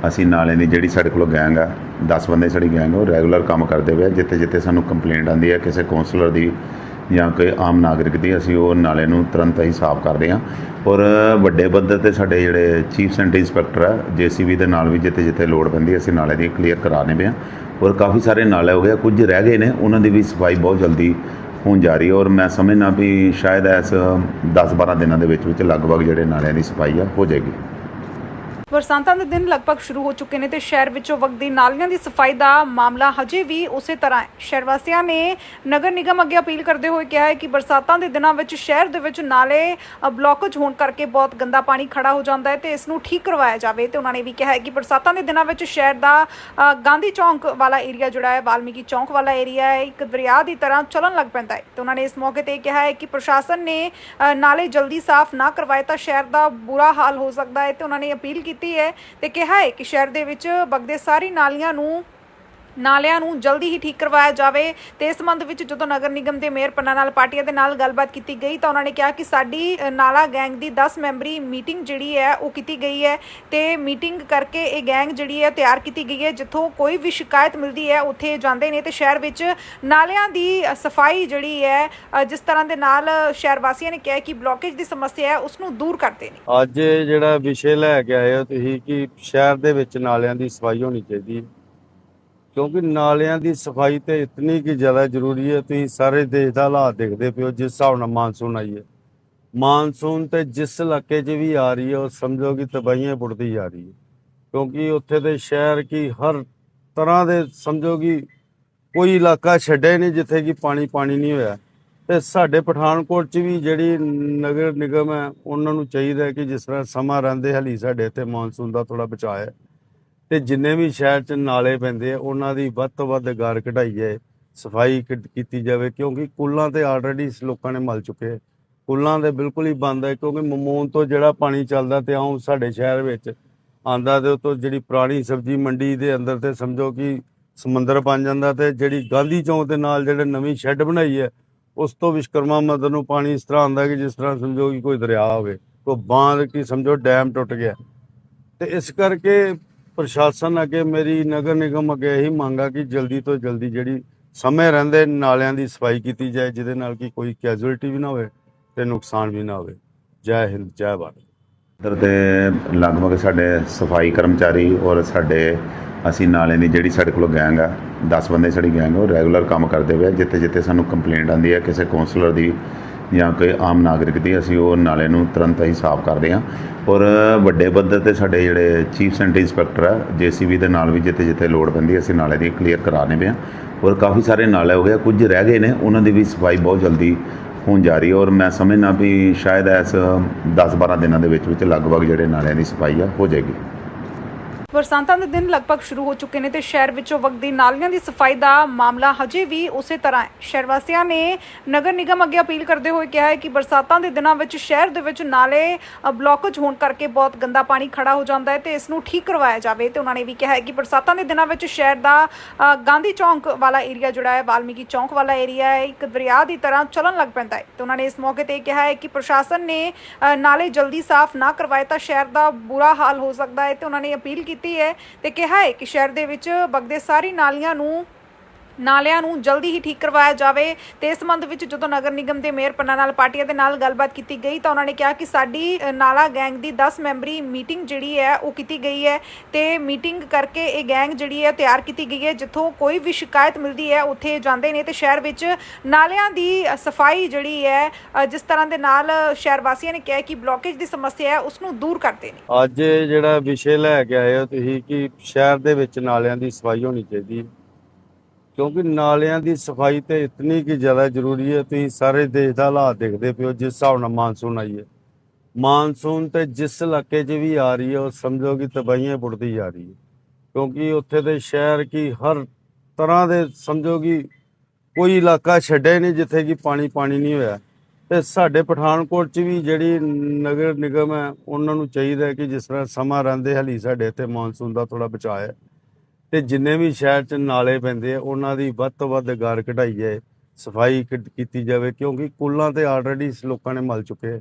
ਅਸੀਂ ਨਾਲੇ ਦੀ ਜਿਹੜੀ ਸਾਡੇ ਕੋਲ ਗੈਂਗ ਆ 10 ਬੰਦੇ ਸਾਡੀ ਗੈਂਗ ਉਹ ਰੈਗੂਲਰ ਕੰਮ ਕਰਦੇ ਪਏ ਆ। ਜਿੱਥੇ ਜਿੱਥੇ ਸਾਨੂੰ ਕੰਪਲੇਂਟ ਆਉਂਦੀ ਹੈ ਕਿਸੇ ਕਾਉਂਸਲਰ ਦੀ ਜਾਂ ਕੋਈ ਆਮ ਨਾਗਰਿਕ ਦੀ ਅਸੀਂ ਉਹ ਨਾਲੇ ਨੂੰ ਤੁਰੰਤ ਹੀ ਸਾਫ਼ ਕਰਦੇ ਹਾਂ। ਔਰ ਵੱਡੇ ਪੱਧਰ ਤੇ ਸਾਡੇ ਜਿਹੜੇ ਚੀਫ ਸੈਂਟਰ ਇੰਸਪੈਕਟਰ ਆ ਜੀਸੀਬੀ ਦੇ ਨਾਲ ਵੀ ਜਿੱਥੇ ਜਿੱਥੇ ਲੋੜ ਪੈਂਦੀ ਅਸੀਂ ਨਾਲੇ ਦੀ ਕਲੀਅਰ ਕਰਾਣੇ ਪਏ ਹਾਂ। ਔਰ ਕਾਫੀ ਸਾਰੇ ਨਾਲੇ ਹੋ ਗਏ ਆ, ਕੁਝ ਰਹਿ ਗਏ ਨੇ ਉਹਨਾਂ ਦੀ ਵੀ ਸਫ਼ਾਈ ਬਹੁਤ ਜਲਦੀ ਹੋਣ ਜਾ ਰਹੀ ਹੈ। ਔਰ ਮੈਂ ਸਮਝਦਾ ਵੀ ਸ਼ਾਇਦ ਇਸ 10-12 ਦਿਨਾਂ ਦੇ ਵਿੱਚ ਵਿੱਚ ਲਗਭਗ ਜਿਹੜੇ ਨਾਲਿਆਂ ਦੀ ਸਫ਼ਾਈ ਆ ਹੋ ਜਾਏਗੀ। ਬਰਸਾਤਾਂ ਦੇ ਦਿਨ ਲਗਭਗ ਸ਼ੁਰੂ ਹੋ ਚੁੱਕੇ ਨੇ ਤੇ ਸ਼ਹਿਰ ਵਿੱਚੋਂ ਵਗਦੀ ਨਾਲੀਆਂ ਦੀ ਸਫ਼ਾਈ ਦਾ ਮਾਮਲਾ ਹਜੇ ਵੀ ਉਸੇ ਤਰ੍ਹਾਂ ਹੈ। ਸ਼ਹਿਰ ਵਾਸੀਆਂ ਨੇ ਨਗਰ ਨਿਗਮ ਅੱਗੇ ਅਪੀਲ ਕਰਦੇ ਹੋਏ ਕਿਹਾ ਹੈ ਕਿ ਬਰਸਾਤਾਂ ਦੇ ਦਿਨਾਂ ਵਿੱਚ ਸ਼ਹਿਰ ਦੇ ਵਿੱਚ ਨਾਲੇ ਅ, ਬਲੌਕੇਜ ਹੋਣ ਕਰਕੇ ਬਹੁਤ ਗੰਦਾ ਪਾਣੀ ਖੜਾ ਹੋ ਜਾਂਦਾ ਹੈ ਤੇ ਇਸ ਨੂੰ ਠੀਕ ਕਰਵਾਇਆ ਜਾਵੇ ਤੇ ਉਹਨਾਂ ਨੇ ਵੀ ਕਿਹਾ ਹੈ ਕਿ ਬਰਸਾਤਾਂ ਦੇ ਦਿਨਾਂ ਵਿੱਚ ਸ਼ਹਿਰ ਦਾ ਗਾਂਧੀ ਚੌਂਕ ਵਾਲਾ ਏਰੀਆ ਜਿਹੜਾ ਹੈ ਵਾਲਮੀਕੀ ਚੌਂਕ ਵਾਲਾ ਏਰੀਆ ਹੈ ਇੱਕ ਦਰਿਆ ਦੀ ਤਰ੍ਹਾਂ ਚੱਲਣ ਲੱਗ ਪੈਂਦਾ ਹੈ। ਤੇ ਉਹਨਾਂ ਨੇ ਇਸ ਮੌਕੇ ਤੇ ਕਿਹਾ ਹੈ ਕਿ ਪ੍ਰਸ਼ਾਸਨ ਨੇ ਨਾਲੇ ਜਲਦੀ ਸਾਫ਼ ਨਾ ਕਰਵਾਏ ਤਾਂ ਸ਼ਹਿਰ ਦਾ ਬੁਰਾ ਹਾਲ ਹੋ ਸਕਦਾ ਹੈ ਤੇ ਉਹਨਾਂ ਨੇ ਅਪੀਲ ਕੀਤੀ ਕੀਤੀ ਹੈ ਤੇ ਕਿਹਾ ਹੈ ਕਿ ਸ਼ਹਿਰ ਦੇ ਵਿੱਚ ਬਗਦੇ ਸਾਰੀ ਨਾਲੀਆਂ ਨੂੰ ਨਾਲਿਆਂ ਨੂੰ ਜਲਦੀ ਹੀ ਠੀਕ ਕਰਵਾਇਆ ਜਾਵੇ ਤੇ ਇਸ ਸੰਬੰਧ ਵਿੱਚ ਜਦੋਂ ਨਗਰ ਨਿਗਮ ਦੇ ਮੇਅਰ ਪੰਨਾ ਨਾਲ ਪਾਰਟੀਆਂ ਦੇ ਨਾਲ ਗੱਲਬਾਤ ਕੀਤੀ ਗਈ ਤਾਂ ਉਹਨਾਂ ਨੇ ਕਿਹਾ ਕਿ ਸਾਡੀ ਨਾਲਾ ਗੈਂਗ ਦੀ 10 ਮੈਂਬਰੀ ਮੀਟਿੰਗ ਜਿਹੜੀ ਹੈ ਉਹ ਕੀਤੀ ਗਈ ਹੈ ਤੇ ਮੀਟਿੰਗ ਕਰਕੇ ਇਹ ਗੈਂਗ ਜਿਹੜੀ ਹੈ ਤਿਆਰ ਕੀਤੀ ਗਈ ਹੈ। ਜਿੱਥੋਂ ਕੋਈ ਵੀ ਸ਼ਿਕਾਇਤ ਮਿਲਦੀ ਹੈ, ਉੱਥੇ ਜਾਂਦੇ ਨੇ ਤੇ ਸ਼ਹਿਰ ਵਿੱਚ ਨਾਲਿਆਂ ਦੀ ਸਫ਼ਾਈ ਜਿਹੜੀ ਹੈ ਜਿਸ ਤਰ੍ਹਾਂ ਦੇ ਨਾਲ ਸ਼ਹਿਰ ਵਾਸੀਆਂ ਨੇ ਕਿਹਾ ਕਿ ਬਲੌਕੇਜ ਦੀ ਸਮੱਸਿਆ ਹੈ, ਉਸ ਨੂੰ ਦੂਰ ਕਰਦੇ ਨੇ। ਅੱਜ ਜਿਹੜਾ ਵਿਸ਼ੇ ਲੈ ਕੇ ਆਏ ਹੋ ਤੁਸੀਂ ਕਿ ਸ਼ਹਿਰ ਦੇ ਵਿੱਚ ਨਾਲਿਆਂ ਦੀ ਸਫ਼ਾਈ ਹੋਣੀ ਚਾਹੀਦੀ ਹੈ। ਕਿਉਂਕਿ ਨਾਲਿਆਂ ਦੀ ਸਫ਼ਾਈ ਤੇ ਇਤਨੀ ਕਿ ਜ਼ਿਆਦਾ ਜ਼ਰੂਰੀ ਹੈ, ਤੁਸੀਂ ਸਾਰੇ ਦੇਸ਼ ਦਾ ਹਾਲਾਤ ਦੇਖਦੇ ਪਿਓ ਜਿਸ ਹਿਸਾਬ ਨਾਲ ਮਾਨਸੂਨ ਆਈ ਹੈ। ਮਾਨਸੂਨ ਤੇ ਜਿਸ ਇਲਾਕੇ 'ਚ ਵੀ ਆ ਰਹੀ ਹੈ, ਉਹ ਸਮਝੋ ਕਿ ਤਬਾਹੀਆਂ ਪੁੱਟਦੀ ਜਾ ਰਹੀ ਹੈ। ਕਿਉਂਕਿ ਉੱਥੇ ਦੇ ਸ਼ਹਿਰ ਕੀ ਹਰ ਤਰ੍ਹਾਂ ਦੇ ਸਮਝੋ ਕਿ ਕੋਈ ਇਲਾਕਾ ਛੱਡਿਆ ਹੀ ਨਹੀਂ, ਜਿੱਥੇ ਕਿ ਪਾਣੀ ਪਾਣੀ ਨਹੀਂ ਹੋਇਆ। ਤੇ ਸਾਡੇ ਪਠਾਨਕੋਟ 'ਚ ਵੀ ਜਿਹੜੀ ਨਗਰ ਨਿਗਮ ਹੈ, ਉਹਨਾਂ ਨੂੰ ਚਾਹੀਦਾ ਕਿ ਜਿਸ ਤਰ੍ਹਾਂ ਸਮਾਂ ਰਹਿੰਦੇ, ਹਲੀ ਸਾਡੇ ਇੱਥੇ ਮੌਨਸੂਨ ਦਾ ਥੋੜਾ ਬਚਾਅ ਹੈ। ਤੇ ਜਿੰਨੇ ਵੀ ਸ਼ਹਿਰ 'ਚ ਨਾਲੇ ਪੈਂਦੇ ਆ, ਉਹਨਾਂ ਦੀ ਵੱਧ ਤੋਂ ਵੱਧ ਗਾਰ ਕਢਾਈ ਜਾਏ ਸਫ਼ਾਈ ਕੀ- ਕੀਤੀ ਜਾਵੇ, ਕਿਉਂਕਿ ਕੁੱਲਾਂ ਤੇ ਆਲਰੇਡੀ ਲੋਕਾਂ ਨੇ ਮਲ ਚੁੱਕੇ ਕੁੱਲਾਂ ਦੇ ਬਿਲਕੁਲ ਹੀ ਬੰਦ ਹੈ ਕਿਉਂਕਿ ਮਮੂਨ ਤੋਂ ਜਿਹੜਾ ਪਾਣੀ ਚੱਲਦਾ ਤੇ ਆਉਂ ਸਾਡੇ ਸ਼ਹਿਰ ਵਿੱਚ, ਆਂਦਾ ਤੇ ਉਤੋਂ ਜਿਹੜੀ ਪੁਰਾਣੀ ਸਬਜ਼ੀ ਮੰਡੀ ਦੇ ਅੰਦਰ ਤੇ ਸਮਝੋ ਕਿ ਸਮੁੰਦਰ ਬਣ ਜਾਂਦਾ ਤੇ ਜਿਹੜੀ ਗਾਂਧੀ ਚੌਂਕ ਦੇ ਨਾਲ ਜਿਹੜੇ ਨਵੀਂ ਸ਼ੈੱਡ ਬਣਾਈ ਹੈ, ਉਸ ਤੋਂ ਵਿਸ਼ਕਰਮਾ ਮੰਦਰ ਨੂੰ ਪਾਣੀ ਇਸ ਤਰ੍ਹਾਂ ਆਉਂਦਾ ਕਿ ਜਿਸ ਤਰ੍ਹਾਂ ਸਮਝੋ ਕਿ ਕੋਈ ਦਰਿਆ ਹੋਵੇ, ਕੋਈ ਬਾਂਧ ਕੀ ਸਮਝੋ ਡੈਮ ਟੁੱਟ ਗਿਆ। ਤੇ ਇਸ ਕਰਕੇ ਪ੍ਰਸ਼ਾਸਨ ਅੱਗੇ ਮੇਰੀ ਨਗਰ ਨਿਗਮ ਅੱਗੇ ਇਹੀ ਮੰਗ ਆ ਕਿ ਜਲਦੀ ਤੋਂ ਜਲਦੀ ਜਿਹੜੀ ਸਮੇਂ ਰਹਿੰਦੇ ਨਾਲਿਆਂ ਦੀ ਸਫ਼ਾਈ ਕੀਤੀ ਜਾਏ, ਜਿਹਦੇ ਨਾਲ ਕਿ ਕੋਈ ਕੈਜੂਅਲਟੀ ਵੀ ਨਾ ਹੋਵੇ ਤੇ ਨੁਕਸਾਨ ਵੀ ਨਾ ਹੋਵੇ। ਜੈ ਹਿੰਦ, ਜੈ ਭਾਰਤ। ਇੱਧਰ ਦੇ ਲਗਭਗ ਸਾਡੇ ਸਫ਼ਾਈ ਕਰਮਚਾਰੀ ਔਰ ਸਾਡੇ ਅਸੀਂ ਨਾਲੇ ਦੀ ਜਿਹੜੀ ਸਾਡੇ ਕੋਲ ਗੈਂਗ ਆ 10 ਬੰਦੇ ਸਾਡੀ ਗੈਂਗ ਉਹ ਰੈਗੂਲਰ ਕੰਮ ਕਰਦੇ ਪਏ ਜਿੱਥੇ ਜਿੱਥੇ ਸਾਨੂੰ ਕੰਪਲੇਂਟ ਆਉਂਦੀ ਹੈ ਕਿਸੇ ਕਾਉਂਸਲਰ ਦੀ ਜਾਂ ਕੋਈ ਆਮ ਨਾਗਰਿਕ ਦੀ ਅਸੀਂ ਉਹ ਨਾਲੇ ਨੂੰ ਤੁਰੰਤ ਹੀ ਸਾਫ਼ ਕਰਦੇ ਹਾਂ। ਔਰ ਵੱਡੇ ਪੱਧਰ ਤੇ ਸਾਡੇ ਜਿਹੜੇ ਚੀਫ ਸੈਂਟਰ ਇੰਸਪੈਕਟਰ ਆ ਜੀਸੀਬੀ ਦੇ ਨਾਲ ਵੀ ਜਿੱਥੇ ਜਿੱਥੇ ਲੋੜ ਪੈਂਦੀ ਅਸੀਂ ਨਾਲੇ ਦੀ ਕਲੀਅਰ ਕਰਾਣੇ ਪਏ ਹਾਂ। ਔਰ ਕਾਫੀ ਸਾਰੇ ਨਾਲੇ ਹੋ ਗਏ ਆ, ਕੁਝ ਰਹਿ ਗਏ ਨੇ ਉਹਨਾਂ ਦੀ ਵੀ ਸਫ਼ਾਈ ਬਹੁਤ ਜਲਦੀ ਹੋਣ ਜਾ ਰਹੀ ਹੈ। ਔਰ ਮੈਂ ਸਮਝਦਾ ਵੀ ਸ਼ਾਇਦ ਇਸ 10-12 ਦਿਨਾਂ ਦੇ ਵਿੱਚ ਵਿੱਚ ਲਗਭਗ ਜਿਹੜੇ ਨਾਲਿਆਂ ਦੀ ਸਫ਼ਾਈ ਆ ਹੋ ਜਾਏਗੀ। ਬਰਸਾਤਾਂ ਦੇ ਦਿਨ ਲਗਭਗ ਸ਼ੁਰੂ ਹੋ ਚੁੱਕੇ ਨੇ ਤੇ ਸ਼ਹਿਰ ਵਿੱਚੋਂ ਵਗਦੀ ਨਾਲੀਆਂ ਦੀ ਸਫ਼ਾਈ ਦਾ ਮਾਮਲਾ ਹਜੇ ਵੀ ਉਸੇ ਤਰ੍ਹਾਂ ਹੈ। ਸ਼ਹਿਰ ਵਾਸੀਆਂ ਨੇ ਨਗਰ ਨਿਗਮ ਅੱਗੇ ਅਪੀਲ ਕਰਦੇ ਹੋਏ ਕਿਹਾ ਹੈ ਕਿ ਬਰਸਾਤਾਂ ਦੇ ਦਿਨਾਂ ਵਿੱਚ ਸ਼ਹਿਰ ਦੇ ਵਿੱਚ ਨਾਲੇ ਅ, ਬਲੌਕੇਜ ਹੋਣ ਕਰਕੇ ਬਹੁਤ ਗੰਦਾ ਪਾਣੀ ਖੜਾ ਹੋ ਜਾਂਦਾ ਹੈ ਤੇ ਇਸ ਨੂੰ ਠੀਕ ਕਰਵਾਇਆ ਜਾਵੇ ਤੇ ਉਹਨਾਂ ਨੇ ਵੀ ਕਿਹਾ ਹੈ ਕਿ ਬਰਸਾਤਾਂ ਦੇ ਦਿਨਾਂ ਵਿੱਚ ਸ਼ਹਿਰ ਦਾ ਗਾਂਧੀ ਚੌਂਕ ਵਾਲਾ ਏਰੀਆ ਜਿਹੜਾ ਹੈ ਵਾਲਮੀਕੀ ਚੌਂਕ ਵਾਲਾ ਏਰੀਆ ਹੈ ਇੱਕ ਦਰਿਆ ਦੀ ਤਰ੍ਹਾਂ ਚੱਲਣ ਲੱਗ ਪੈਂਦਾ ਹੈ। ਤੇ ਉਹਨਾਂ ਨੇ ਇਸ ਮੌਕੇ ਤੇ ਕਿਹਾ ਹੈ ਕਿ ਪ੍ਰਸ਼ਾਸਨ ਨੇ ਨਾਲੇ ਜਲਦੀ ਸਾਫ਼ ਨਾ ਕਰਵਾਏ ਤਾਂ ਸ਼ਹਿਰ ਦਾ ਬੁਰਾ ਹਾਲ ਹੋ ਸਕਦਾ ਹੈ ਤੇ ਉਹਨਾਂ ਨੇ ਅਪੀਲ ਕੀਤੀ ਕੀਤੀ ਹੈ ਤੇ ਕਿਹਾ ਹੈ ਕਿ ਸ਼ਹਿਰ ਦੇ ਵਿੱਚ ਬਗਦੇ ਸਾਰੀ ਨਾਲੀਆਂ ਨੂੰ ਨਾਲਿਆਂ ਨੂੰ ਜਲਦੀ ਹੀ ਠੀਕ ਕਰਵਾਇਆ ਜਾਵੇ ਤੇ ਇਸ ਸੰਬੰਧ ਵਿੱਚ ਜਦੋਂ ਨਗਰ ਨਿਗਮ ਦੇ ਮੇਅਰ ਪੰਨਾ ਨਾਲ ਪਾਰਟੀਆਂ ਦੇ ਨਾਲ ਗੱਲਬਾਤ ਕੀਤੀ ਗਈ ਤਾਂ ਉਹਨਾਂ ਨੇ ਕਿਹਾ ਕਿ ਸਾਡੀ ਨਾਲਾ ਗੈਂਗ ਦੀ 10 ਮੈਂਬਰੀ ਮੀਟਿੰਗ ਜਿਹੜੀ ਹੈ ਉਹ ਕੀਤੀ ਗਈ ਹੈ ਤੇ ਮੀਟਿੰਗ ਕਰਕੇ ਇਹ ਗੈਂਗ ਜਿਹੜੀ ਹੈ ਤਿਆਰ ਕੀਤੀ ਗਈ ਹੈ, ਜਿੱਥੋਂ ਕੋਈ ਵੀ ਸ਼ਿਕਾਇਤ ਮਿਲਦੀ ਹੈ ਉੱਥੇ ਜਾਂਦੇ ਨੇ ਤੇ ਸ਼ਹਿਰ ਵਿੱਚ ਨਾਲਿਆਂ ਦੀ ਸਫ਼ਾਈ ਜਿਹੜੀ ਹੈ ਜਿਸ ਤਰ੍ਹਾਂ ਦੇ ਨਾਲ ਸ਼ਹਿਰ ਵਾਸੀਆਂ ਨੇ ਕਿਹਾ ਕਿ ਬਲੌਕੇਜ ਦੀ ਸਮੱਸਿਆ ਹੈ ਉਸ ਨੂੰ ਦੂਰ ਕਰਦੇ ਨੇ। ਅੱਜ ਜਿਹੜਾ ਵਿਸ਼ੇ ਲੈ ਕੇ ਆਏ ਹੋ ਤੁਸੀਂ ਕਿ ਸ਼ਹਿਰ ਦੇ ਵਿੱਚ ਨਾਲਿਆਂ ਦੀ ਸਫ਼ਾਈ ਹੋਣੀ ਚਾਹੀਦੀ ਹੈ। ਕਿਉਂਕਿ ਨਾਲਿਆਂ ਦੀ ਸਫ਼ਾਈ ਤੇ ਇਤਨੀ ਕਿ ਜ਼ਿਆਦਾ ਜ਼ਰੂਰੀ ਹੈ, ਤੁਸੀਂ ਸਾਰੇ ਦੇਸ਼ ਦਾ ਹਾਲਾਤ ਦੇਖਦੇ ਪਿਓ ਜਿਸ ਹਿਸਾਬ ਨਾਲ ਮਾਨਸੂਨ ਆਈ ਹੈ। ਮਾਨਸੂਨ ਤੇ ਜਿਸ ਇਲਾਕੇ 'ਚ ਵੀ ਆ ਰਹੀ ਹੈ, ਉਹ ਸਮਝੋ ਕਿ ਤਬਾਹੀਆਂ ਪੁੱਟਦੀ ਜਾ ਰਹੀ ਹੈ। ਕਿਉਂਕਿ ਉੱਥੇ ਦੇ ਸ਼ਹਿਰ ਕੀ ਹਰ ਤਰ੍ਹਾਂ ਦੇ ਸਮਝੋ ਕਿ ਕੋਈ ਇਲਾਕਾ ਛੱਡਿਆ ਹੀ ਨਹੀਂ, ਜਿੱਥੇ ਕਿ ਪਾਣੀ ਪਾਣੀ ਨਹੀਂ ਹੋਇਆ। ਤੇ ਸਾਡੇ ਪਠਾਨਕੋਟ 'ਚ ਵੀ ਜਿਹੜੀ ਨਗਰ ਨਿਗਮ ਹੈ, ਉਹਨਾਂ ਨੂੰ ਚਾਹੀਦਾ ਕਿ ਜਿਸ ਤਰ੍ਹਾਂ ਸਮਾਂ ਰਹਿੰਦੇ, ਹਲੀ ਸਾਡੇ ਇੱਥੇ ਮਾਨਸੂਨ ਦਾ ਥੋੜਾ ਬਚਾਅ ਹੈ। ਤੇ ਜਿੰਨੇ ਵੀ ਸ਼ਹਿਰ 'ਚ ਨਾਲੇ ਪੈਂਦੇ ਆ, ਉਹਨਾਂ ਦੀ ਵੱਧ ਤੋਂ ਵੱਧ ਗਾਰ ਕਢਾਈ ਜਾਏ ਸਫ਼ਾਈ ਕੀ- ਕੀਤੀ ਜਾਵੇ, ਕਿਉਂਕਿ ਕੁੱਲਾਂ ਤੇ ਆਲਰੇਡੀ ਲੋਕਾਂ ਨੇ ਮਲ ਚੁੱਕੇ